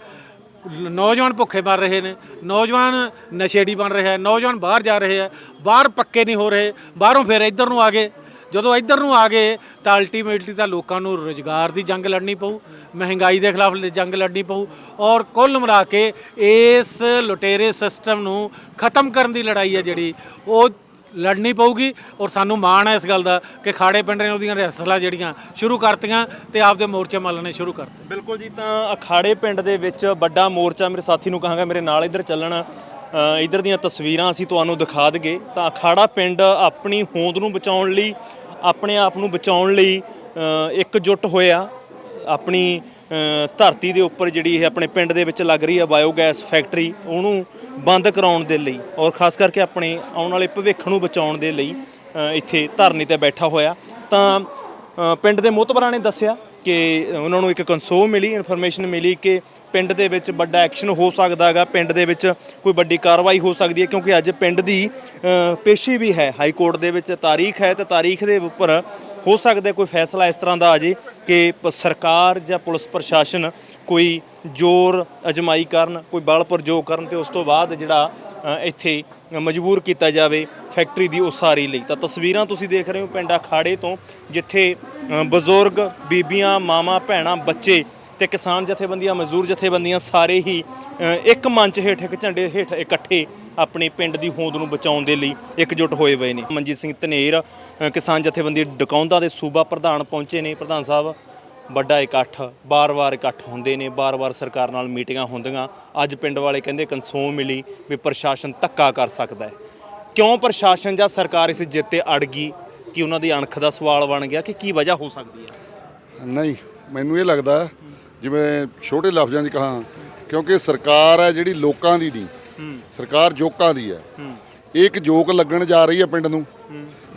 ਨੌਜਵਾਨ ਭੁੱਖੇ ਮਰ ਰਹੇ ਨੇ। ਨੌਜਵਾਨ ਨਸ਼ੇੜੀ ਬਣ ਰਿਹਾ ਹੈ। ਨੌਜਵਾਨ ਬਾਹਰ ਜਾ ਰਹੇ ਹੈ। ਬਾਹਰ ਪੱਕੇ ਨਹੀਂ ਹੋ ਰਹੇ। ਬਾਹਰੋਂ ਫਿਰ ਇੱਧਰ ਨੂੰ ਆ ਗਏ। ਜਦੋਂ ਇੱਧਰ ਨੂੰ ਆ ਗਏ ਤਾਂ ਅਲਟੀਮੇਟਲੀ ਤਾਂ ਲੋਕਾਂ ਨੂੰ ਰੋਜ਼ਗਾਰ ਦੀ ਜੰਗ ਲੜਨੀ ਪਊ ਮਹਿੰਗਾਈ ਦੇ ਖਿਲਾਫ ਜੰਗ ਲੜਨੀ ਪਊ ਔਰ ਕੁੱਲ ਮਿਲਾ ਕੇ ਇਸ ਲੁਟੇਰੇ ਸਿਸਟਮ ਨੂੰ ਖਤਮ ਕਰਨ ਦੀ ਲੜਾਈ ਹੈ ਜਿਹੜੀ ਉਹ ਲੜਨੀ ਪਊਗੀ ਔਰ ਸਾਨੂੰ ਮਾਣ ਹੈ ਇਸ ਗੱਲ ਦਾ ਕਿ ਖਾੜੇ ਪਿੰਡ ਨੇ ਉਹਦੀਆਂ ਰਿਹਰਸਲਾਂ ਜਿਹੜੀਆਂ ਸ਼ੁਰੂ ਕਰਤੀਆਂ ਤੇ ਆਪਦੇ ਮੋਰਚੇ ਮੱਲਣੇ ਸ਼ੁਰੂ ਕਰਤੇ। ਬਿਲਕੁਲ ਜੀ ਤਾਂ ਅਖਾੜੇ ਪਿੰਡ ਦੇ ਵਿੱਚ ਵੱਡਾ ਮੋਰਚਾ ਮੇਰੇ ਸਾਥੀ ਨੂੰ ਕਹਾਂਗਾ ਮੇਰੇ ਨਾਲ ਇੱਧਰ ਚੱਲਣ ਅ, ਇੱਧਰ ਦੀਆਂ ਤਸਵੀਰਾਂ ਅਸੀਂ ਤੁਹਾਨੂੰ ਦਿਖਾ ਦਗੇ ਤਾਂ ਅਖਾੜਾ ਪਿੰਡ ਆਪਣੀ ਹੋਂਦ ਨੂੰ ਬਚਾਉਣ ਲਈ ਆਪਣੇ ਆਪ ਨੂੰ ਬਚਾਉਣ ਲਈ ਅ, ਇਕਜੁੱਟ ਹੋਇਆ। ਆਪਣੀ ਧਰਤੀ ਦੇ ਉੱਪਰ ਜਿਹੜੀ ਇਹ ਆਪਣੇ ਪਿੰਡ ਦੇ ਵਿੱਚ ਲੱਗ ਰਹੀ ਹੈ ਬਾਇਓਗੈਸ ਫੈਕਟਰੀ ਉਹਨੂੰ ਬੰਦ ਕਰਾਉਣ ਦੇ ਲਈ ਔਰ ਖਾਸ ਕਰਕੇ ਆਪਣੇ ਆਉਣ ਵਾਲੇ ਭਵਿੱਖ ਨੂੰ ਬਚਾਉਣ ਦੇ ਲਈ ਇੱਥੇ ਧਰਨੇ ਤੇ ਬੈਠਾ ਹੋਇਆ। ਤਾਂ ਪਿੰਡ ਦੇ ਮੋਤਬਰਾਂ ਨੇ ਦੱਸਿਆ ਕਿ ਉਹਨਾਂ ਨੂੰ ਇੱਕ ਕਨਸੋ ਮਿਲੀ ਇਨਫੋਰਮੇਸ਼ਨ ਮਿਲੀ ਕਿ ਪਿੰਡ ਦੇ ਵਿੱਚ ਵੱਡਾ ਐਕਸ਼ਨ ਹੋ ਸਕਦਾ ਹੈਗਾ, ਪਿੰਡ ਦੇ ਵਿੱਚ ਕੋਈ ਵੱਡੀ ਕਾਰਵਾਈ ਹੋ ਸਕਦੀ ਹੈ, ਕਿਉਂਕਿ ਅੱਜ ਪਿੰਡ ਦੀ ਪੇਸ਼ੀ ਵੀ ਹੈ। ਹਾਈ ਕੋਰਟ ਦੇ ਵਿੱਚ ਤਾਰੀਖ ਹੈ ਤੇ ਤਾਰੀਖ ਦੇ ਉੱਪਰ ਹੋ ਸਕਦਾ ਕੋਈ ਫੈਸਲਾ ਇਸ ਤਰ੍ਹਾਂ ਦਾ ਆ ਜੇ ਕਿ ਪ- ਸਰਕਾਰ ਜਾਂ ਪੁਲਿਸ ਪ੍ਰਸ਼ਾਸਨ ਕੋਈ ਜ਼ੋਰ ਅਜਮਾਈ ਕਰਨ, ਕੋਈ ਬਲ ਪ੍ਰਯੋਗ ਕਰਨ ਤੇ ਉਸ ਤੋਂ ਬਾਅਦ ਜਿਹੜਾ ਇੱਥੇ ਮਜਬੂਰ ਕੀਤਾ ਜਾਵੇ ਫੈਕਟਰੀ ਦੀ ਉਸਾਰੀ ਲਈ। ਤਾਂ ਤਸਵੀਰਾਂ ਤੁਸੀਂ ਦੇਖ ਰਹੇ ਹੋ ਪਿੰਡ ਅਖਾੜੇ ਤੋਂ, ਜਿੱਥੇ ਬਜ਼ੁਰਗ, ਬੀਬੀਆਂ, ਮਾਵਾਂ, ਭੈਣਾਂ, ਬੱਚੇ ਤੇ ਕਿਸਾਨ ਜਥੇਬੰਦੀਆਂ, ਮਜ਼ਦੂਰ ਜਥੇਬੰਦੀਆਂ ਸਾਰੇ ਹੀ ਇੱਕ ਮੰਚ ਹੇਠ, ਇੱਕ ਝੰਡੇ ਹੇਠ ਇਕੱਠੇ ਆਪਣੇ ਪਿੰਡ ਦੀ ਹੋਂਦ ਨੂੰ ਬਚਾਉਣ ਦੇ ਲਈ ਇਕਜੁੱਟ ਹੋਏ ਹੋਏ ਨੇ। ਮਨਜੀਤ ਸਿੰਘ ਧਨੇਰ ਕਿਸਾਨ ਜਥੇਬੰਦੀ ਡਕੌਂਦਾ ਦੇ ਸੂਬਾ ਪ੍ਰਧਾਨ ਪਹੁੰਚੇ ਨੇ। ਪ੍ਰਧਾਨ ਸਾਹਿਬ, ਵੱਡਾ ਇਕੱਠ ਬਾਰ-ਬਾਰ ਇਕੱਠ ਹੁੰਦੇ ਨੇ ਬਾਰ-ਬਾਰ ਸਰਕਾਰ ਨਾਲ ਮੀਟਿੰਗਾਂ ਹੁੰਦੀਆਂ। ਅੱਜ ਪਿੰਡ ਵਾਲੇ ਕਹਿੰਦੇ ਕਨਸੋਮ ਮਿਲੀ ਵੀ ਪ੍ਰਸ਼ਾਸਨ ਧੱਕਾ ਕਰ ਸਕਦਾ ਹੈ। ਕਿਉਂ ਪ੍ਰਸ਼ਾਸਨ ਜਾਂ ਸਰਕਾਰ ਇਸ ਜਿੱਤ ਤੇ ਅੜ ਗਈ? ਕਿ ਉਹਨਾਂ ਦੀ ਅਣਖ ਦਾ ਸਵਾਲ ਬਣ ਗਿਆ ਕਿ ਕੀ ਵਜ੍ਹਾ ਹੋ ਸਕਦੀ ਹੈ? ਨਹੀਂ, ਮੈਨੂੰ ਇਹ ਲੱਗਦਾ ਜਿਵੇਂ ਛੋਟੇ ਲਫ਼ਜ਼ਾਂ 'ਚ ਕਹਾਂ ਕਿਉਂਕਿ ਸਰਕਾਰ ਹੈ ਜਿਹੜੀ ਲੋਕਾਂ ਦੀ ਨਹੀਂ ਸਰਕਾਰ ਜੋਕਾਂ ਦੀ ਹੈ। ਇਹ ਇੱਕ ਜੋਕ ਲੱਗਣ ਜਾ ਰਹੀ ਹੈ ਪਿੰਡ ਨੂੰ।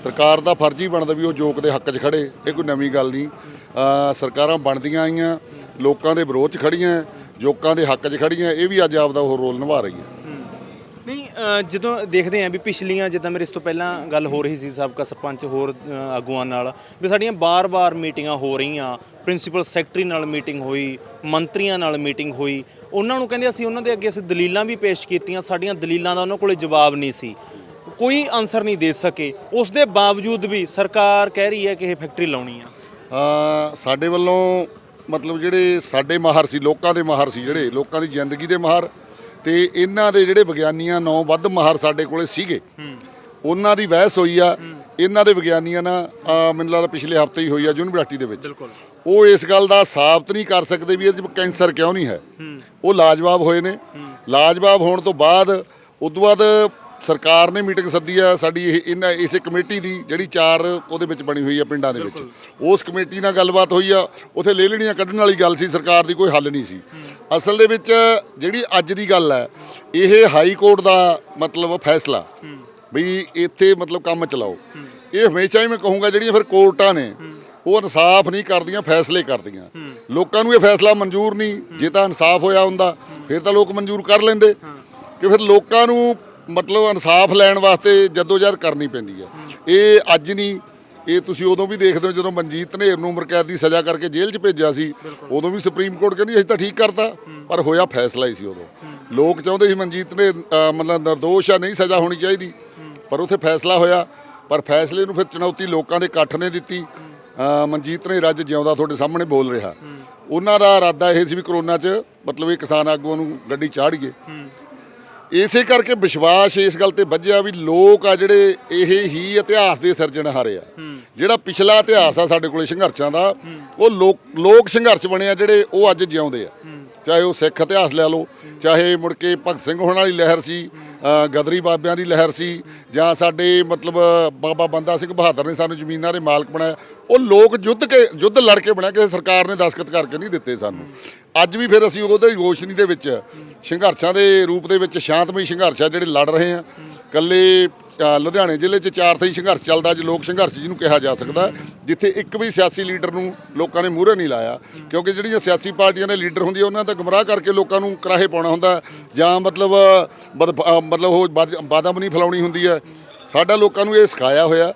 ਸਰਕਾਰ ਦਾ ਫਰਜ਼ ਹੀ ਬਣਦਾ ਵੀ ਉਹ ਜੋਕ ਦੇ ਹੱਕ 'ਚ ਖੜੇ ਇਹ ਕੋਈ ਨਵੀਂ ਗੱਲ ਨਹੀਂ। ਸਰਕਾਰਾਂ ਬਣਦੀਆਂ ਆਈਆਂ ਲੋਕਾਂ ਦੇ ਵਿਰੋਧ 'ਚ ਖੜੀਆਂ ਜੋਕਾਂ ਦੇ ਹੱਕ 'ਚ ਖੜੀਆਂ ਇਹ ਵੀ ਅੱਜ ਆਪਦਾ ਉਹ ਰੋਲ ਨਿਭਾ ਰਹੀ ਹੈ ਨਹੀਂ ਅ, ਜਦੋਂ ਦੇਖਦੇ ਆਂ ਵੀ ਪਿਛਲੀਆਂ ਜਿੱਦਾਂ ਮੇਰੇ ਇਸ ਤੋਂ ਪਹਿਲਾਂ ਗੱਲ ਹੋ ਰਹੀ ਸੀ ਸਾਬਕਾ ਸਰਪੰਚ ਹੋਰ ਅ, ਆਗੂਆਂ ਨਾਲ ਵੀ ਸਾਡੀਆਂ ਬਾਰ-ਬਾਰ ਮੀਟਿੰਗਾਂ ਹੋ ਰਹੀਆਂ ਪ੍ਰਿੰਸੀਪਲ ਸੈਕਟਰੀ ਨਾਲ ਮੀਟਿੰਗ ਹੋਈ ਮੰਤਰੀਆਂ ਨਾਲ ਮੀਟਿੰਗ ਹੋਈ ਉਹਨਾਂ ਨੂੰ ਕਹਿੰਦੇ ਅਸੀਂ ਉਹਨਾਂ ਦੇ ਅੱਗੇ ਅਸੀਂ ਦਲੀਲਾਂ ਵੀ ਪੇਸ਼ ਕੀਤੀਆਂ ਸਾਡੀਆਂ ਦਲੀਲਾਂ ਦਾ ਉਹਨਾਂ ਕੋਲੇ ਜਵਾਬ ਨਹੀਂ ਸੀ। ਕੋਈ ਆਨਸਰ ਨਹੀਂ ਦੇ ਸਕੇ। ਉਸ ਦੇ ਬਾਵਜੂਦ ਵੀ ਸਰਕਾਰ ਕਹਿ ਰਹੀ ਹੈ ਕਿ ਇਹ ਫੈਕਟਰੀ ਲਾਉਣੀ ਆ। ਅ, ਸਾਡੇ ਵੱਲੋਂ ਮਤਲਬ ਜਿਹੜੇ ਸਾਡੇ ਮਾਹਰ ਸੀ ਲੋਕਾਂ ਦੇ ਮਾਹਰ ਸੀ ਜਿਹੜੇ ਲੋਕਾਂ ਦੀ ਜ਼ਿੰਦਗੀ ਦੇ ਮਾਹਰ ਤੇ ਇਹਨਾਂ ਦੇ ਜਿਹੜੇ ਵਿਗਿਆਨੀਆਂ ਨੌ ਵੱਧ ਮਾਹਰ ਸਾਡੇ ਕੋਲੇ ਸੀਗੇ। ਉਹਨਾਂ ਦੀ ਬਹਿਸ ਹੋਈ ਆ। ਇਹਨਾਂ ਦੇ ਵਿਗਿਆਨੀਆਂ ਨਾਲ ਮੈਨੂੰ ਲੱਗਦਾ ਪਿਛਲੇ ਹਫ਼ਤੇ ਹੀ ਹੋਈ ਆ ਯੂਨੀਵਰਸਿਟੀ ਦੇ ਵਿੱਚ। ਉਹ ਇਸ ਗੱਲ ਦਾ ਸਾਬਤ ਨਹੀਂ ਕਰ ਸਕਦੇ ਵੀ ਇਹ ਕੈਂਸਰ ਕਿਉਂ ਨਹੀਂ ਹੈ। ਉਹ ਲਾਜਵਾਬ ਹੋਏ ਨੇ। ਲਾਜਵਾਬ ਹੋਣ ਤੋਂ ਬਾਅਦ ਉਦੋਂ ਬਾਅਦ ਸਰਕਾਰ ਨੇ ਮੀਟਿੰਗ ਸੱਦੀ ਆ ਸਾਡੀ ਇਹ ਇਹਨਾਂ ਇਸੇ ਕਮੇਟੀ ਦੀ ਜਿਹੜੀ ਚਾਰ ਉਹਦੇ ਵਿੱਚ ਬਣੀ ਹੋਈ ਆ ਪਿੰਡਾਂ ਦੇ ਵਿੱਚ। ਉਸ ਕਮੇਟੀ ਨਾਲ ਗੱਲਬਾਤ ਹੋਈ ਆ ਉਥੇ ਲੈ ਲੈਣੀਆਂ ਕੱਢਣ ਵਾਲੀ ਗੱਲ ਸੀ ਸਰਕਾਰ ਦੀ ਕੋਈ ਹੱਲ ਨਹੀਂ ਸੀ। ਅਸਲ ਦੇ ਵਿੱਚ ਜਿਹੜੀ ਅੱਜ ਦੀ ਗੱਲ ਹੈ ਇਹ ਹਾਈ ਕੋਰਟ ਦਾ ਮਤਲਬ ਫੈਸਲਾ ਵੀ ਇੱਥੇ ਮਤਲਬ ਕੰਮ ਚਲਾਓ। ਇਹ ਹਮੇਸ਼ਾ ਹੀ ਮੈਂ ਕਹੂੰਗਾ ਜਿਹੜੀਆਂ ਫਿਰ ਕੋਰਟਾਂ ਨੇ ਉਹ ਇਨਸਾਫ ਨਹੀਂ ਕਰਦੀਆਂ ਫੈਸਲੇ ਕਰਦੀਆਂ। ਲੋਕਾਂ ਨੂੰ ਇਹ ਫੈਸਲਾ ਮਨਜ਼ੂਰ ਨਹੀਂ ਜੇ ਤਾਂ ਇਨਸਾਫ ਹੋਇਆ ਹੁੰਦਾ ਫਿਰ ਤਾਂ ਲੋਕ ਮਨਜ਼ੂਰ ਕਰ ਲੈਂਦੇ। ਕਿ ਫਿਰ ਲੋਕਾਂ ਨੂੰ ਮਤਲਬ ਇਨਸਾਫ ਲੈਣ ਵਾਸਤੇ ਜਦੋਜਹਿਦ ਕਰਨੀ ਪੈਂਦੀ ਹੈ। ਇਹ ਅੱਜ ਨਹੀਂ ਇਹ ਤੁਸੀਂ ਉਦੋਂ ਵੀ ਦੇਖਦੇ ਹੋ ਜਦੋਂ ਮਨਜੀਤ ਧਨੇਰ ਨੂੰ ਉਮਰ ਕੈਦ ਦੀ ਸਜ਼ਾ ਕਰਕੇ ਜੇਲ੍ਹ 'ਚ ਭੇਜਿਆ ਸੀ ਉਦੋਂ ਵੀ ਸੁਪਰੀਮ ਕੋਰਟ ਕਹਿੰਦੀ ਅਸੀਂ ਤਾਂ ਠੀਕ ਕਰਤਾ ਪਰ ਹੋਇਆ ਫੈਸਲਾ ਹੀ ਸੀ ਉਦੋਂ। ਲੋਕ ਚਾਹੁੰਦੇ ਸੀ ਮਨਜੀਤ ਨੇ ਮਤਲਬ ਨਿਰਦੋਸ਼ ਆ ਨਹੀਂ ਸਜ਼ਾ ਹੋਣੀ ਚਾਹੀਦੀ। ਪਰ ਉੱਥੇ ਫੈਸਲਾ ਹੋਇਆ ਪਰ ਫੈਸਲੇ ਨੂੰ ਫਿਰ ਚੁਣੌਤੀ ਲੋਕਾਂ ਦੇ ਇਕੱਠ ਨੇ ਦਿੱਤੀ। ਮਨਜੀਤ ਨੇ ਰੱਜ ਜਿਉਂਦਾ ਤੁਹਾਡੇ ਸਾਹਮਣੇ ਬੋਲ ਰਿਹਾ। ਉਹਨਾਂ ਦਾ ਇਰਾਦਾ ਇਹ ਸੀ ਵੀ ਕਰੋਨਾ 'ਚ ਮਤਲਬ ਇਹ ਕਿਸਾਨ ਆਗੂਆਂ ਨੂੰ ਗੱਡੀ ਚਾੜੀਏ ਇਸੇ ਕਰਕੇ ਵਿਸ਼ਵਾਸ ਇਸ ਗੱਲ ਤੇ ਵੱਜਿਆ ਵੀ ਲੋਕ ਆ ਜਿਹੜੇ ਇਹ ਹੀ ਇਤਿਹਾਸ ਦੇ ਸਿਰਜਣਹਾਰੇ ਆ। ਜਿਹੜਾ ਪਿਛਲਾ ਇਤਿਹਾਸ ਆ ਸਾਡੇ ਕੋਲੇ ਸੰਘਰਸ਼ਾਂ ਦਾ ਉਹ ਲੋਕ ਲੋਕ ਸੰਘਰਸ਼ ਬਣੇ ਆ ਜਿਹੜੇ ਉਹ ਅੱਜ ਜਿਉਂਦੇ ਆ। ਚਾਹੇ ਉਹ ਸਿੱਖ ਇਤਿਹਾਸ ਲੈ ਲਓ ਚਾਹੇ ਮੁੜ ਕੇ ਭਗਤ ਸਿੰਘ ਹੋਣ ਵਾਲੀ ਲਹਿਰ ਸੀ ਗਦਰੀ ਬਾਬਿਆਂ ਦੀ ਲਹਿਰ ਸੀ ਜਾਂ ਸਾਡੇ ਮਤਲਬ ਬਾਬਾ ਬੰਦਾ ਸਿੰਘ ਬਹਾਦਰ ਨੇ ਸਾਨੂੰ ਜ਼ਮੀਨਾਂ ਦੇ ਮਾਲਕ ਬਣਾਇਆ। ਉਹ ਲੋਕ ਯੁੱਧ ਕੇ ਯੁੱਧ ਲੜ ਕੇ ਬਣਿਆ ਕਿਸੇ ਸਰਕਾਰ ਨੇ ਦਸਖਤ ਕਰਕੇ ਨਹੀਂ ਦਿੱਤੇ ਸਾਨੂੰ। ਅੱਜ ਵੀ ਫਿਰ ਅਸੀਂ ਉਹਦੇ ਰੋਸ਼ਨੀ ਦੇ ਵਿੱਚ ਸੰਘਰਸ਼ਾਂ ਦੇ ਰੂਪ ਦੇ ਵਿੱਚ ਸ਼ਾਂਤਮਈ ਸੰਘਰਸ਼ ਆ ਜਿਹੜੇ ਲੜ ਰਹੇ ਆ। ਕੱਲੇ ਲੁਧਿਆਣੇ ਜ਼ਿਲ੍ਹੇ 'ਚ ਚਾਰ ਥਈ ਸੰਘਰਸ਼ ਚੱਲਦਾ, ਅੱਜ ਲੋਕ ਸੰਘਰਸ਼ ਜਿਹਨੂੰ ਕਿਹਾ ਜਾ ਸਕਦਾ, ਜਿੱਥੇ ਇੱਕ ਵੀ ਸਿਆਸੀ ਲੀਡਰ ਨੂੰ ਲੋਕਾਂ ਨੇ ਮੂਹਰੇ ਨਹੀਂ ਲਾਇਆ। ਕਿਉਂਕਿ ਜਿਹੜੀਆਂ ਸਿਆਸੀ ਪਾਰਟੀਆਂ ਦੇ ਲੀਡਰ ਹੁੰਦੀਆਂ, ਉਹਨਾਂ ਦਾ ਗਮਰਾਹ ਕਰਕੇ ਲੋਕਾਂ ਨੂੰ ਕਰਾਹੇ ਪਾਉਣਾ ਹੁੰਦਾ। ਜਾਂ ਮਤਲਬ ਬਦ- ਅ, ਮਤਲਬ ਉਹ ਨਹੀਂ ਫਲਾਉਣੀ ਹੁੰਦੀ ਹੈ ਸਾਡਾ ਲੋਕਾਂ ਨੂੰ ਇਹ ਸਿਖਾਇਆ ਹੋਇਆ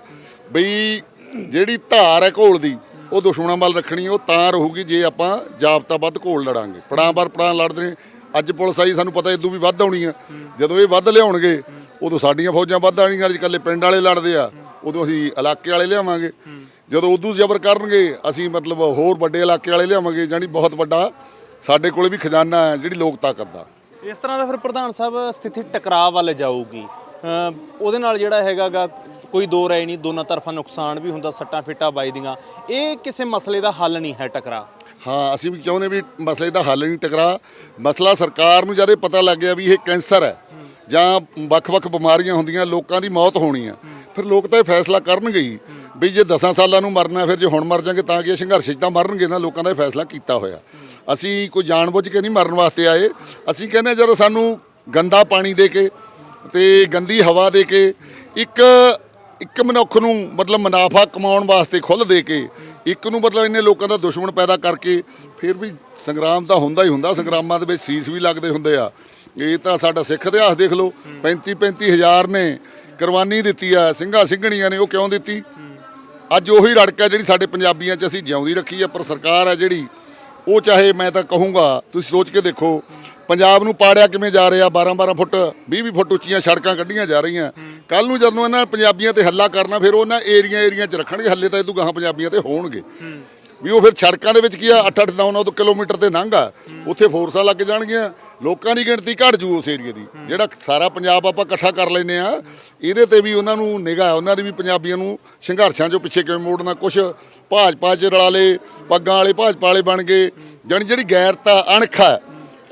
ਬਈ ਜਿਹੜੀ ਧਾਰ ਹੈ ਘੋਲ ਦੀ ਉਹ ਦੁਸ਼ਮਣਾਂ ਵੱਲ ਰੱਖਣੀ ਉਹ ਤਾਂ ਰਹੂਗੀ ਜੇ ਆਪਾਂ ਜਾਬਤਾ ਵੱਧ ਘੋਲ ਲੜਾਂਗੇ। ਪੜਾਂ ਪਰ ਪੜਾਂ ਲੜਦੇ ਨੇ। ਅੱਜ ਪੁਲਿਸ ਆਈ ਸਾਨੂੰ ਪਤਾ ਇਦੋਂ ਵੀ ਵੱਧ ਆਉਣੀ ਆ। ਜਦੋਂ ਇਹ ਵੱਧ ਲਿਆਉਣਗੇ ਉਦੋਂ ਸਾਡੀਆਂ ਫੌਜਾਂ ਵੱਧ ਆਣੀਆਂ ਅੱਜ ਇਕੱਲੇ ਪਿੰਡ ਵਾਲੇ ਲੜਦੇ ਆ ਉਦੋਂ ਅਸੀਂ ਇਲਾਕੇ ਵਾਲੇ ਲਿਆਵਾਂਗੇ। ਜਦੋਂ ਉਦੋਂ ਜ਼ਬਰ ਕਰਨਗੇ ਅਸੀਂ ਮਤਲਬ ਹੋਰ ਵੱਡੇ ਇਲਾਕੇ ਵਾਲੇ ਲਿਆਵਾਂਗੇ ਜਾਣੀ ਬਹੁਤ ਵੱਡਾ ਸਾਡੇ ਕੋਲੇ ਵੀ ਖਜ਼ਾਨਾ ਹੈ ਜਿਹੜੀ ਲੋਕ ਤਾਕਤ ਦਾ। ਇਸ ਤਰ੍ਹਾਂ ਦਾ ਫਿਰ ਪ੍ਰਧਾਨ ਸਾਹਿਬ ਸਥਿਤੀ ਟਕਰਾਅ ਵੱਲ ਜਾਊਗੀ। ਉਹਦੇ ਨਾਲ ਜਿਹੜਾ ਹੈਗਾਗਾ, ਕੋਈ ਦੋ ਰਾਏ ਨਹੀਂ, ਦੋਨਾਂ ਤਰਫਾਂ ਨੁਕਸਾਨ ਵੀ ਹੁੰਦਾ, ਸੱਟਾਂ ਫਿੱਟਾਂ ਵੱਜਦੀਆਂ ਇਹ ਕਿਸੇ ਮਸਲੇ ਦਾ ਹੱਲ ਨਹੀਂ ਹੈ ਟਕਰਾਅ। ਹਾਂ, ਅਸੀਂ ਵੀ ਚਾਹੁੰਦੇ ਵੀ ਮਸਲੇ ਦਾ ਹੱਲ ਨਹੀਂ ਟਕਰਾ ਮਸਲਾ ਸਰਕਾਰ ਨੂੰ ਜਦ ਇਹ ਪਤਾ ਲੱਗ ਗਿਆ ਵੀ ਇਹ ਕੈਂਸਰ ਹੈ ਜਾਂ ਵੱਖ-ਵੱਖ ਬਿਮਾਰੀਆਂ ਹੁੰਦੀਆਂ, ਲੋਕਾਂ ਦੀ ਮੌਤ ਹੋਣੀ ਆ, ਫਿਰ ਲੋਕ ਤਾਂ ਇਹ ਫੈਸਲਾ ਕਰਨਗੇ ਹੀ। ਵੀ ਜੇ 10 ਸਾਲਾਂ ਨੂੰ ਮਰਨਾ, ਫਿਰ ਜੇ ਹੁਣ ਮਰ ਜਾਗੇ ਤਾਂ ਕਿ ਇਹ ਸੰਘਰਸ਼ 'ਚ ਤਾਂ ਮਰਨਗੇ ਨਾ, ਲੋਕਾਂ ਦਾ ਇਹ ਫੈਸਲਾ ਕੀਤਾ ਹੋਇਆ। ਅਸੀਂ ਕੋਈ ਜਾਣਬੁੱਝ ਕੇ ਨਹੀਂ ਮਰਨ ਵਾਸਤੇ ਆਏ। ਅਸੀਂ ਕਹਿੰਦੇ ਜਦੋਂ ਸਾਨੂੰ ਗੰਦਾ ਪਾਣੀ ਦੇ ਕੇ ਤੇ ਗੰਦੀ ਹਵਾ ਦੇ ਕੇ ਇੱਕ ਇੱਕ ਮਨੁੱਖ ਨੂੰ ਮਤਲਬ ਮੁਨਾਫਾ ਕਮਾਉਣ ਵਾਸਤੇ ਖੁੱਲ੍ਹ ਦੇ ਕੇ ਇੱਕ ਨੂੰ ਮਤਲਬ ਇੰਨੇ ਲੋਕਾਂ ਦਾ ਦੁਸ਼ਮਣ ਪੈਦਾ ਕਰਕੇ ਫਿਰ ਵੀ ਸੰਗਰਾਮ ਤਾਂ ਹੁੰਦਾ ਹੀ ਹੁੰਦਾ, ਸੰਗਰਾਮਾਂ ਦੇ ਵਿੱਚ ਸੀਸ ਵੀ ਲੱਗਦੇ ਹੁੰਦੇ ਆ। ਇਹ ਤਾਂ ਸਾਡਾ ਸਿੱਖ ਇਤਿਹਾਸ ਦੇਖ ਲਓ 35 35 ਹਜ਼ਾਰ ਨੇ ਕੁਰਬਾਨੀ ਦਿੱਤੀ ਆ, ਸਿੰਘਾਂ ਸਿੰਘਣੀਆਂ ਨੇ, ਉਹ ਕਿਉਂ ਦਿੱਤੀ? ਅੱਜ ਉਹੀ ਰੜਕ ਹੈ ਜਿਹੜੀ ਸਾਡੇ ਪੰਜਾਬੀਆਂ 'ਚ ਅਸੀਂ ਜਿਉਂਦੀ ਰੱਖੀ ਆ, ਪਰ ਸਰਕਾਰ ਹੈ ਜਿਹੜੀ ਉਹ ਚਾਹੇ ਮੈਂ ਤਾਂ ਕਹੂੰਗਾ, ਤੁਸੀਂ ਸੋਚ ਕੇ ਦੇਖੋ, ਪੰਜਾਬ ਨੂੰ ਪਾੜਿਆ ਕਿਵੇਂ ਜਾ ਰਿਹਾ 12 12 ਫੁੱਟ 20 20 ਫੁੱਟ ਉੱਚੀਆਂ ਸੜਕਾਂ ਕੱਢੀਆਂ ਜਾ ਰਹੀਆਂ। ਕੱਲ ਨੂੰ ਜਦੋਂ ਇਹਨਾਂ ਪੰਜਾਬੀਆਂ ਤੇ ਹੱਲਾ ਕਰਨਾ, ਫਿਰ ਉਹਨਾਂ ਏਰੀਆ ਏਰੀਆ 'ਚ ਰੱਖਣਗੇ, ਹੱਲੇ ਤਾਂ ਇਹ ਤੋਂ ਗਾਹਾਂ ਪੰਜਾਬੀਆਂ ਤੇ ਹੋਣਗੇ। ਵੀ ਉਹ ਫਿਰ ਸੜਕਾਂ ਦੇ ਵਿੱਚ ਕੀ ਆ 8 8 9 9 ਕਿਲੋਮੀਟਰ ਤੇ ਲੰਘਾ ਉੱਥੇ ਫੋਰਸਾਂ ਲੱਗ ਜਾਣਗੀਆਂ। ਲੋਕਾਂ ਦੀ ਗਿਣਤੀ ਘਟ ਜੂ ਉਸ ਏਰੀਏ ਦੀ। ਜਿਹੜਾ ਸਾਰਾ ਪੰਜਾਬ ਆਪਾਂ ਇਕੱਠਾ ਕਰ ਲੈਨੇ ਆ, ਇਹਦੇ ਤੇ ਵੀ ਉਹਨਾਂ ਨੂੰ ਨਿਗਾਹ, ਉਹਨਾਂ ਦੀ ਵੀ ਪੰਜਾਬੀਆਂ ਨੂੰ ਸੰਘਰਸ਼ਾਂ ਚੋਂ ਪਿੱਛੇ ਕਿਵੇਂ ਮੋੜਨਾ, ਕੁਛ ਭਾਜਪਾ 'ਚ ਰਲਾ ਲੇ, ਪੱਗਾਂ ਵਾਲੇ ਭਾਜਪਾ ਵਾਲੇ ਬਣ ਗਏ। ਜਾਣੀ ਜਿਹੜੀ ਗੈਰਤਾ ਅਣਖ ਹੈ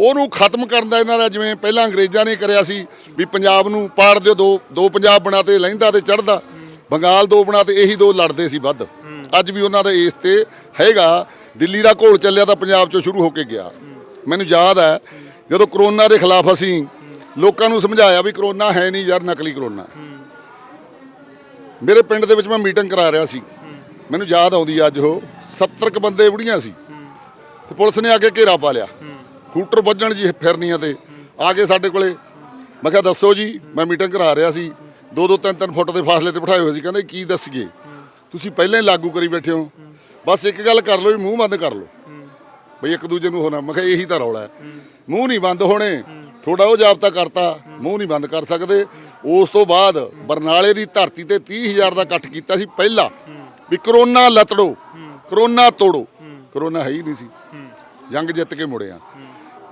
ਉਹਨੂੰ ਖਤਮ ਕਰਨ ਦਾ ਇਹਨਾਂ ਦਾ ਜਿਵੇਂ ਪਹਿਲਾਂ ਅੰਗਰੇਜ਼ਾਂ ਨੇ ਕਰਿਆ ਸੀ ਵੀ ਪੰਜਾਬ ਨੂੰ ਪਾੜ ਦਿਓ, ਦੋ ਦੋ ਪੰਜਾਬ ਬਣਾਤੇ ਲਹਿੰਦਾ ਤੇ ਚੜਦਾ ਬੰਗਾਲ ਦੋ ਬਣਾਤੇ ਇਹੀ ਦੋ ਲੜਦੇ ਸੀ ਵੱਧ। ਅੱਜ ਵੀ ਉਹਨਾਂ ਦਾ ਇਸ ਤੇ ਹੈਗਾ। ਦਿੱਲੀ ਦਾ ਘੋਲ ਚੱਲਿਆ ਤਾਂ ਪੰਜਾਬ ਚੋਂ ਸ਼ੁਰੂ ਹੋ ਕੇ ਗਿਆ। ਮੈਨੂੰ ਯਾਦ ਹੈ, ਜਦੋਂ ਕਰੋਨਾ ਦੇ ਖਿਲਾਫ ਅਸੀਂ ਲੋਕਾਂ ਨੂੰ ਸਮਝਾਇਆ ਵੀ ਕਰੋਨਾ ਹੈ ਨਹੀਂ ਯਾਰ, ਨਕਲੀ ਕਰੋਨਾ। ਮੇਰੇ ਪਿੰਡ ਦੇ ਵਿੱਚ ਮੈਂ ਮੀਟਿੰਗ ਕਰਾ ਰਿਹਾ ਸੀ। ਮੈਨੂੰ ਯਾਦ ਆਉਂਦੀ ਅੱਜ ਉਹ 70 ਕ ਬੰਦੇ ਬੁੜੀਆਂ ਸੀ। ਤੇ ਪੁਲਿਸ ਨੇ ਆ ਕੇ ਘੇਰਾ ਪਾ ਲਿਆ। ਹੂਟਰ ਵੱਜਣ ਜੀ ਫਿਰਨੀਆਂ ਤੇ ਆ ਕੇ ਸਾਡੇ ਕੋਲੇ। ਮੈਂ ਕਿਹਾ, ਦੱਸੋ ਜੀ, ਮੈਂ ਮੀਟਿੰਗ ਕਰਾ ਰਿਹਾ ਸੀ। ਦੋ ਦੋ ਤਿੰਨ ਤਿੰਨ ਫੁੱਟ ਦੇ ਫਾਸਲੇ ਤੇ ਬਿਠਾਏ ਹੋਏ ਸੀ। ਕਹਿੰਦੇ, ਕੀ ਦੱਸੀਏ? ਤੁਸੀਂ ਪਹਿਲਾਂ ਹੀ ਲਾਗੂ ਕਰੀ ਬੈਠੇ ਹੋ। ਬਸ ਇੱਕ ਗੱਲ ਕਰ ਲਓ ਵੀ ਮੂੰਹ ਬੰਦ ਕਰ ਲਓ। ਬਈ ਇੱਕ ਦੂਜੇ ਨੂੰ ਹੋਣਾ, ਮੈਂ ਕਿਹਾ ਇਹੀ ਤਾਂ ਰੌਲਾ ਹੈ। ਮੂੰਹ ਨਹੀਂ ਬੰਦ ਹੋਣੇ ਥੋੜਾ ਉਹ ਜਾਬਤਾ ਕਰਤਾ, ਮੂੰਹ ਨਹੀਂ ਬੰਦ ਕਰ ਸਕਦੇ। ਉਸ ਤੋਂ ਬਾਅਦ ਬਰਨਾਲੇ ਦੀ ਧਰਤੀ ਤੇ 30000 ਦਾ ਇਕੱਠ ਕੀਤਾ ਸੀ ਪਹਿਲਾਂ। ਵੀ ਕਰੋਨਾ ਲਤੜੋ, ਕਰੋਨਾ ਤੋੜੋ। ਕਰੋਨਾ ਹੈ ਹੀ ਨਹੀਂ ਸੀ। ਜੰਗ ਜਿੱਤ ਕੇ ਮੁੜਿਆ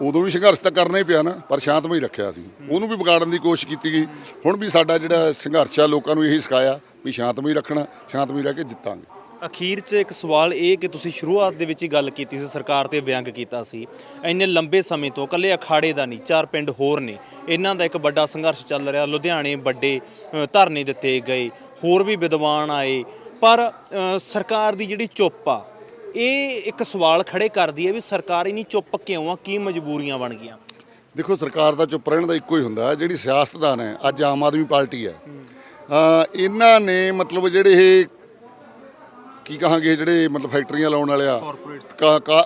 ਉਦੋਂ ਵੀ ਸੰਘਰਸ਼ ਤਾਂ ਕਰਨਾ ਹੀ ਪਿਆ ਨਾ, ਪਰ ਸ਼ਾਂਤਮਈ ਰੱਖਿਆ ਸੀ। ਉਹਨੂੰ ਵੀ ਵਿਗਾੜਨ ਦੀ ਕੋਸ਼ਿਸ਼ ਕੀਤੀ ਗਈ। ਹੁਣ ਵੀ ਸਾਡਾ ਜਿਹੜਾ ਸੰਘਰਸ਼ ਆ, ਲੋਕਾਂ ਨੂੰ ਇਹੀ ਸਿਖਾਇਆ ਵੀ ਸ਼ਾਂਤਮਈ ਰੱਖਣਾ ਸ਼ਾਂਤਮਈ ਰਹਿ ਕੇ ਜਿੱਤਾਂਗੇ। ਅਖੀਰ 'ਚ ਇੱਕ ਸਵਾਲ ਇਹ ਕਿ ਤੁਸੀਂ ਸ਼ੁਰੂਆਤ ਦੇ ਵਿੱਚ ਹੀ ਗੱਲ ਕੀਤੀ ਸੀ, ਸਰਕਾਰ ਤੇ ਵਿਅੰਗ ਕੀਤਾ ਸੀ। ਇੰਨੇ ਲੰਬੇ ਸਮੇਂ ਤੋਂ ਇਕੱਲੇ ਅਖਾੜੇ ਦਾ ਨਹੀਂ, ਚਾਰ ਪਿੰਡ ਹੋਰ ਨੇ। ਇਹਨਾਂ ਦਾ ਇੱਕ ਵੱਡਾ ਸੰਘਰਸ਼ ਚੱਲ ਰਿਹਾ, ਲੁਧਿਆਣੇ ਵੱਡੇ ਧਰਨੇ ਦਿੱਤੇ ਗਏ, ਹੋਰ ਵੀ ਵਿਦਵਾਨ ਆਏ। ਪਰ ਸਰਕਾਰ ਦੀ ਜਿਹੜੀ ਚੁੱਪ ਆ ਇਹ ਇੱਕ ਸਵਾਲ ਖੜੇ ਕਰਦੀ ਹੈ ਵੀ ਸਰਕਾਰ ਇਨੀ ਚੁੱਪ ਕਿਉਂ ਆ? ਕੀ ਮਜਬੂਰੀਆਂ ਬਣ ਗਈਆਂ? ਦੇਖੋ ਸਰਕਾਰ ਦਾ ਚੁੱਪ ਰਹਿਣ ਦਾ ਇੱਕੋ ਹੀ ਹੁੰਦਾ ਹੈ, ਜਿਹੜੀ ਸਿਆਸਤਦਾਨ ਹੈ ਅੱਜ ਆਮ ਆਦਮੀ ਪਾਰਟੀ ਹੈ। ਇਹਨਾਂ ਨੇ ਮਤਲਬ ਜਿਹੜੇ ਇਹ ਕੀ ਕਹਾਂਗੇ ਜਿਹੜੇ ਮਤਲਬ ਫੈਕਟਰੀਆਂ ਲਾਉਣ ਵਾਲੇ ਆ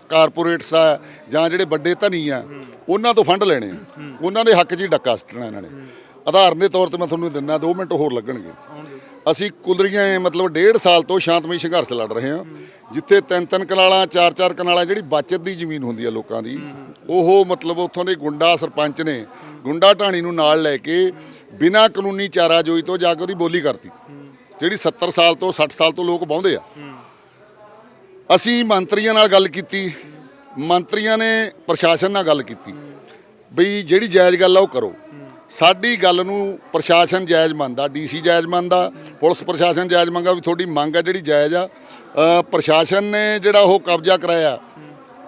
ਕਾਰਪੋਰੇਟਸ ਆ ਜਾਂ ਜਿਹੜੇ ਵੱਡੇ ਧਨੀ ਆ ਉਹਨਾਂ ਤੋਂ ਫੰਡ ਲੈਣੇ ਆ। ਉਹਨਾਂ ਦੇ ਹੱਕ 'ਚ ਹੀ ਡੱਕਾ ਸੱਟਣਾ ਇਹਨਾਂ ਨੇ। ਉਦਾਹਰਨ ਦੇ ਤੌਰ ਤੇ ਮੈਂ ਤੁਹਾਨੂੰ ਦਿੰਨਾ 2 ਮਿੰਟ ਹੋਰ ਲੱਗਣਗੇ। ਅਸੀਂ ਕੁਲਰੀਆਂ ਮਤਲਬ ਡੇਢ ਸਾਲ ਤੋਂ ਸ਼ਾਂਤਮਈ ਸੰਘਰਸ਼ ਲੜ ਰਹੇ ਹਾਂ, ਜਿੱਥੇ ਤਿੰਨ ਤਿੰਨ ਕਨਾਲਾਂ, ਚਾਰ ਚਾਰ ਕਨਾਲਾਂ ਜਿਹੜੀ ਬਚਤ ਦੀ ਜ਼ਮੀਨ ਹੁੰਦੀ ਆ ਲੋਕਾਂ ਦੀ, ਉਹ ਮਤਲਬ ਉੱਥੋਂ ਦੇ ਗੁੰਡਾ ਸਰਪੰਚ ਨੇ ਗੁੰਡਾ ਢਾਣੀ ਨੂੰ ਨਾਲ ਲੈ ਕੇ ਬਿਨਾਂ ਕਾਨੂੰਨੀ ਚਾਰਾਜੋਈ ਤੋਂ ਜਾ ਕੇ ਉਹਦੀ ਬੋਲੀ ਕਰਤੀ, ਜਿਹੜੀ 70 ਸਾਲ ਤੋਂ 60 ਸਾਲ ਤੋਂ ਲੋਕ ਵਾਹੁੰਦੇ ਆ। ਅਸੀਂ ਮੰਤਰੀਆਂ ਨਾਲ ਗੱਲ ਕੀਤੀ, ਮੰਤਰੀਆਂ ਨੇ ਪ੍ਰਸ਼ਾਸਨ ਨਾਲ ਗੱਲ ਕੀਤੀ, ਬਈ ਜਿਹੜੀ ਜਾਇਜ਼ ਗੱਲ ਆ ਉਹ ਕਰੋ। ਸਾਡੀ ਗੱਲ ਨੂੰ ਪ੍ਰਸ਼ਾਸਨ ਜਾਇਜ਼ ਮੰਨਦਾ ਡੀਸੀ ਜਾਇਜ਼ ਮੰਨਦਾ ਪੁਲਿਸ ਪ੍ਰਸ਼ਾਸਨ ਜਾਇਜ਼ ਮੰਗਾ ਵੀ ਤੁਹਾਡੀ ਮੰਗ ਆ ਜਿਹੜੀ ਜਾਇਜ਼ ਆ। ਪ੍ਰਸ਼ਾਸਨ ਨੇ ਜਿਹੜਾ ਉਹ ਕਬਜ਼ਾ ਕਰਾਇਆ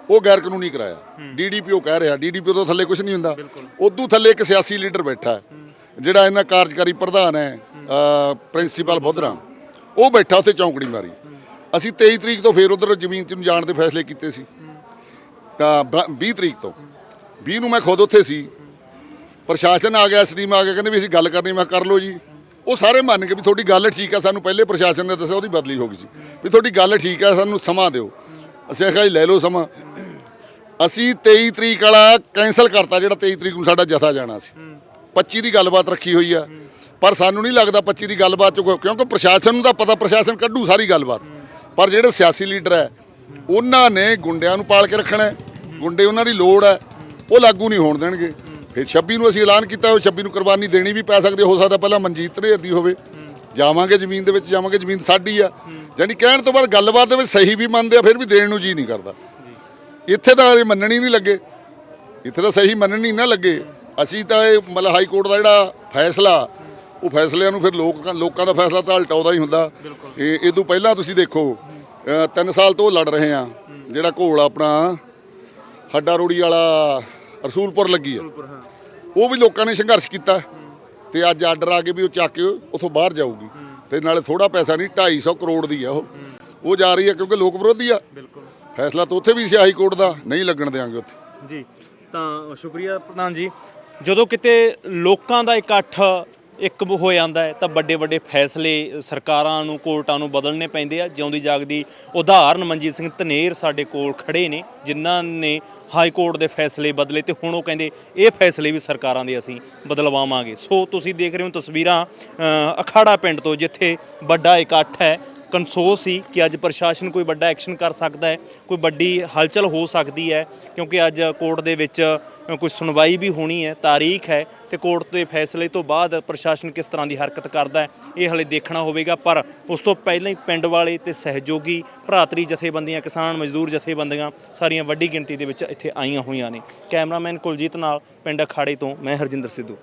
ਉਹ ਗੈਰ ਕਾਨੂੰਨੀ ਕਰਾਇਆ। ਡੀਡੀਪੀਓ ਕਹਿ ਰਿਹਾ ਡੀਡੀਪੀਓ ਤੋਂ ਥੱਲੇ ਕੁਝ ਨਹੀਂ ਹੁੰਦਾ। ਉਦੋਂ ਥੱਲੇ ਇੱਕ ਸਿਆਸੀ ਲੀਡਰ ਬੈਠਾ ਹੈ ਜਿਹੜਾ ਇਹਨਾਂ ਕਾਰਜਕਾਰੀ ਪ੍ਰਧਾਨ ਹੈ ਪ੍ਰਿੰਸੀਪਲ ਬੁੱਧਰਾਮ। ਉਹ ਬੈਠਾ ਉੱਥੇ ਚੌਂਕੜੀ ਮਾਰੀ। ਅਸੀਂ 23 ਤਰੀਕ ਤੋਂ ਫੇਰ ਉਧਰ ਜ਼ਮੀਨ 'ਚ ਨੂੰ ਜਾਣ ਦੇ ਫੈਸਲੇ ਕੀਤੇ ਸੀ। ਤਾਂ ਬ- 20 ਤਰੀਕ ਤੋਂ। 20 ਨੂੰ ਮੈਂ ਖੁਦ ਉੱਥੇ ਸੀ। ਪ੍ਰਸ਼ਾਸਨ ਆ ਗਿਆ ਐਸਡੀਐਮ ਆ ਗਿਆ, ਕਹਿੰਦੇ ਵੀ ਅਸੀਂ ਗੱਲ ਕਰਨੀ, ਮੈਂ ਕਰ ਲਓ ਜੀ। ਉਹ ਸਾਰੇ ਮੰਨ ਕੇ ਵੀ ਤੁਹਾਡੀ ਗੱਲ ਠੀਕ ਆ, ਸਾਨੂੰ ਪਹਿਲੇ ਪ੍ਰਸ਼ਾਸਨ ਨੇ ਦੱਸਿਆ ਉਹਦੀ ਬਦਲੀ ਹੋ ਗਈ ਸੀ। ਵੀ ਤੁਹਾਡੀ ਗੱਲ ਠੀਕ ਆ, ਸਾਨੂੰ ਸਮਾਂ ਦਿਓ। ਅਸੀਂ ਆਖਿਆ ਜੀ, ਲੈ ਲਓ ਸਮਾਂ। ਅਸੀਂ 23 ਤਰੀਕ ਵਾਲਾ ਕੈਨਸਲ ਕਰਤਾ, ਜਿਹੜਾ 23 ਤਰੀਕ ਨੂੰ ਸਾਡਾ ਜਥਾ ਜਾਣਾ ਸੀ। 25 ਦੀ ਗੱਲਬਾਤ ਰੱਖੀ ਹੋਈ ਆ। ਪਰ ਸਾਨੂੰ ਨਹੀਂ ਲੱਗਦਾ 25 ਦੀ ਗੱਲਬਾਤ ਚ ਕਿਉਂਕਿ ਪ੍ਰਸ਼ਾਸਨ ਨੂੰ ਤਾਂ ਪਤਾ, ਪ੍ਰਸ਼ਾਸਨ ਕੱਢੂ ਸਾਰੀ ਗੱਲਬਾਤ। ਪਰ ਜਿਹੜੇ ਸਿਆਸੀ ਲੀਡਰ ਹੈ ਉਹਨਾਂ ਨੇ ਗੁੰਡਿਆਂ ਨੂੰ ਪਾਲ ਕੇ ਰੱਖਣਾ ਗੁੰਡੇ ਉਹਨਾਂ ਦੀ ਲੋੜ ਹੈ ਉਹ ਲਾਗੂ ਨਹੀਂ ਹੋਣ ਦੇਣਗੇ। ਫਿਰ 26 ਨੂੰ ਅਸੀਂ ਐਲਾਨ ਕੀਤਾ ਉਹ 26 ਨੂੰ ਕੁਰਬਾਨੀ ਦੇਣੀ ਵੀ ਪੈ ਸਕਦੀ ਹੈ। ਸਕਦਾ ਪਹਿਲਾਂ ਮਨਜੀਤ ਧਨੇਰ ਦੀ ਹੋਵੇ। ਜਾਵਾਂਗੇ ਜ਼ਮੀਨ ਦੇ ਵਿੱਚ ਜਾਵਾਂਗੇ ਜ਼ਮੀਨ ਸਾਡੀ ਆ। ਯਾਨੀ ਕਹਿਣ ਤੋਂ ਬਾਅਦ ਗੱਲਬਾਤ ਦੇ ਵਿੱਚ ਸਹੀ ਵੀ ਮੰਨਦੇ ਆ ਫਿਰ ਵੀ ਦੇਣ ਨੂੰ ਜੀ ਨਹੀਂ ਕਰਦਾ। ਇੱਥੇ ਤਾਂ ਇਹ ਮੰਨਣ ਨਹੀਂ ਲੱਗੇ। ਇੱਥੇ ਤਾਂ ਸਹੀ ਮੰਨਣ ਨਾ ਲੱਗੇ। ਅਸੀਂ ਤਾਂ ਇਹ ਮਤਲਬ ਹਾਈ ਕੋਰਟ ਦਾ ਜਿਹੜਾ ਫੈਸਲਾ ਉਹ ਫੈਸਲਿਆਂ ਨੂੰ ਫਿਰ ਲੋਕ ਲੋਕਾਂ ਦਾ ਫੈਸਲਾ ਤਾਂ ਉਲਟਾਉਂਦਾ ਹੀ ਹੁੰਦਾ। ਇਹ ਇਹ ਤੋਂ ਪਹਿਲਾਂ ਤੁਸੀਂ ਦੇਖੋ ਤਿੰਨ ਸਾਲ ਤੋਂ ਲੜ ਰਹੇ ਆ। ਜਿਹੜਾ ਘੋਲ ਆਪਣਾ ਹੱਡਾ ਰੋੜੀ ਵਾਲਾ ਰਸੂਲਪੁਰ ਲੱਗੀ ਆ। ਉਹ ਵੀ ਲੋਕਾਂ ਨੇ ਸੰਘਰਸ਼ ਕੀਤਾ ਤੇ ਅੱਜ ਆਰਡਰ ਆ ਕੇ ਵੀ ਉਹ ਚੱਕ ਕੇ ਉਥੋਂ ਬਾਹਰ ਜਾਊਗੀ। ਤੇ ਨਾਲੇ ਥੋੜਾ ਪੈਸਾ ਨਹੀਂ 250 ਕਰੋੜ ਦੀ ਆ ਉਹ। ਉਹ ਜਾ ਰਹੀ ਆ ਕਿਉਂਕਿ ਲੋਕ ਵਿਰੋਧੀ ਆ। ਬਿਲਕੁਲ। ਫੈਸਲਾ ਤਾਂ ਉੱਥੇ ਵੀ ਸੀ ਹਾਈ ਕੋਰਟ ਦਾ ਨਹੀਂ ਲੱਗਣ ਦੇਾਂਗੇ ਉੱਥੇ। ਜੀ ਤਾਂ ਸ਼ੁਕਰੀਆ ਪ੍ਰਧਾਨ ਜੀ। ਜਦੋਂ ਕਿਤੇ ਲੋਕਾਂ ਦਾ ਇਕੱਠ ਇੱਕ ਹੋ ਜਾਂਦਾ ਹੈ, ਤਾਂ ਵੱਡੇ ਵੱਡੇ ਫੈਸਲੇ ਸਰਕਾਰਾਂ ਨੂੰ, ਕੋਰਟਾਂ ਨੂੰ ਬਦਲਣੇ ਪੈਂਦੇ ਆ। ਜਿਉਂਦੀ ਜਾਗਦੀ ਉਦਾਹਰਨ ਮਨਜੀਤ ਸਿੰਘ ਧਨੇਰ ਸਾਡੇ ਕੋਲ ਖੜੇ ਨੇ, ਜਿਨ੍ਹਾਂ ਨੇ ਹਾਈ ਕੋਰਟ ਦੇ ਫੈਸਲੇ ਬਦਲੇ ਤੇ ਹੁਣ ਉਹ ਕਹਿੰਦੇ ਇਹ ਫੈਸਲੇ ਵੀ ਸਰਕਾਰਾਂ ਦੇ ਅਸੀਂ ਬਦਲਵਾਵਾਂਗੇ। ਸੋ ਤੁਸੀਂ ਦੇਖ ਰਹੇ ਹੋ ਤਸਵੀਰਾਂ ਅਖਾੜਾ ਪਿੰਡ ਤੋਂ, ਜਿੱਥੇ ਵੱਡਾ ਇਕੱਠ ਹੈ। ਕਨਸੋਸ ਸੀ ਕਿ ਅੱਜ ਪ੍ਰਸ਼ਾਸਨ ਕੋਈ ਵੱਡਾ ਐਕਸ਼ਨ ਕਰ ਸਕਦਾ ਹੈ, ਕੋਈ ਵੱਡੀ ਹਲਚਲ ਹੋ ਸਕਦੀ ਹੈ, ਕਿਉਂਕਿ ਅੱਜ ਕੋਰਟ ਦੇ ਵਿੱਚ ਕੋਈ ਸੁਣਵਾਈ ਵੀ ਹੋਣੀ ਹੈ, ਤਾਰੀਖ ਹੈ ਤੇ ਕੋਰਟ ਦੇ ਫੈਸਲੇ ਤੋਂ ਬਾਅਦ ਪ੍ਰਸ਼ਾਸਨ ਕਿਸ ਤਰ੍ਹਾਂ ਦੀ ਹਰਕਤ ਕਰਦਾ ਹੈ, ਇਹ ਹਲੇ ਦੇਖਣਾ ਹੋਵੇਗਾ, ਪਰ ਉਸ ਤੋਂ ਪਹਿਲਾਂ ਹੀ ਪਿੰਡ ਵਾਲੇ ਤੇ ਸਹਿਯੋਗੀ, ਭਰਾਤਰੀ ਜਥੇਬੰਦੀਆਂ, ਕਿਸਾਨ ਮਜ਼ਦੂਰ ਜਥੇਬੰਦੀਆਂ ਸਾਰੀਆਂ ਵੱਡੀ ਗਿਣਤੀ ਦੇ ਵਿੱਚ ਇੱਥੇ ਆਈਆਂ ਹੋਈਆਂ ਨੇ। ਕੈਮਰਾਮੈਨ ਕੁਲਜੀਤ ਨਾਲ ਪਿੰਡ ਅਖਾੜੇ ਤੋਂ ਮੈਂ ਹਰਜਿੰਦਰ ਸਿੱਧੂ।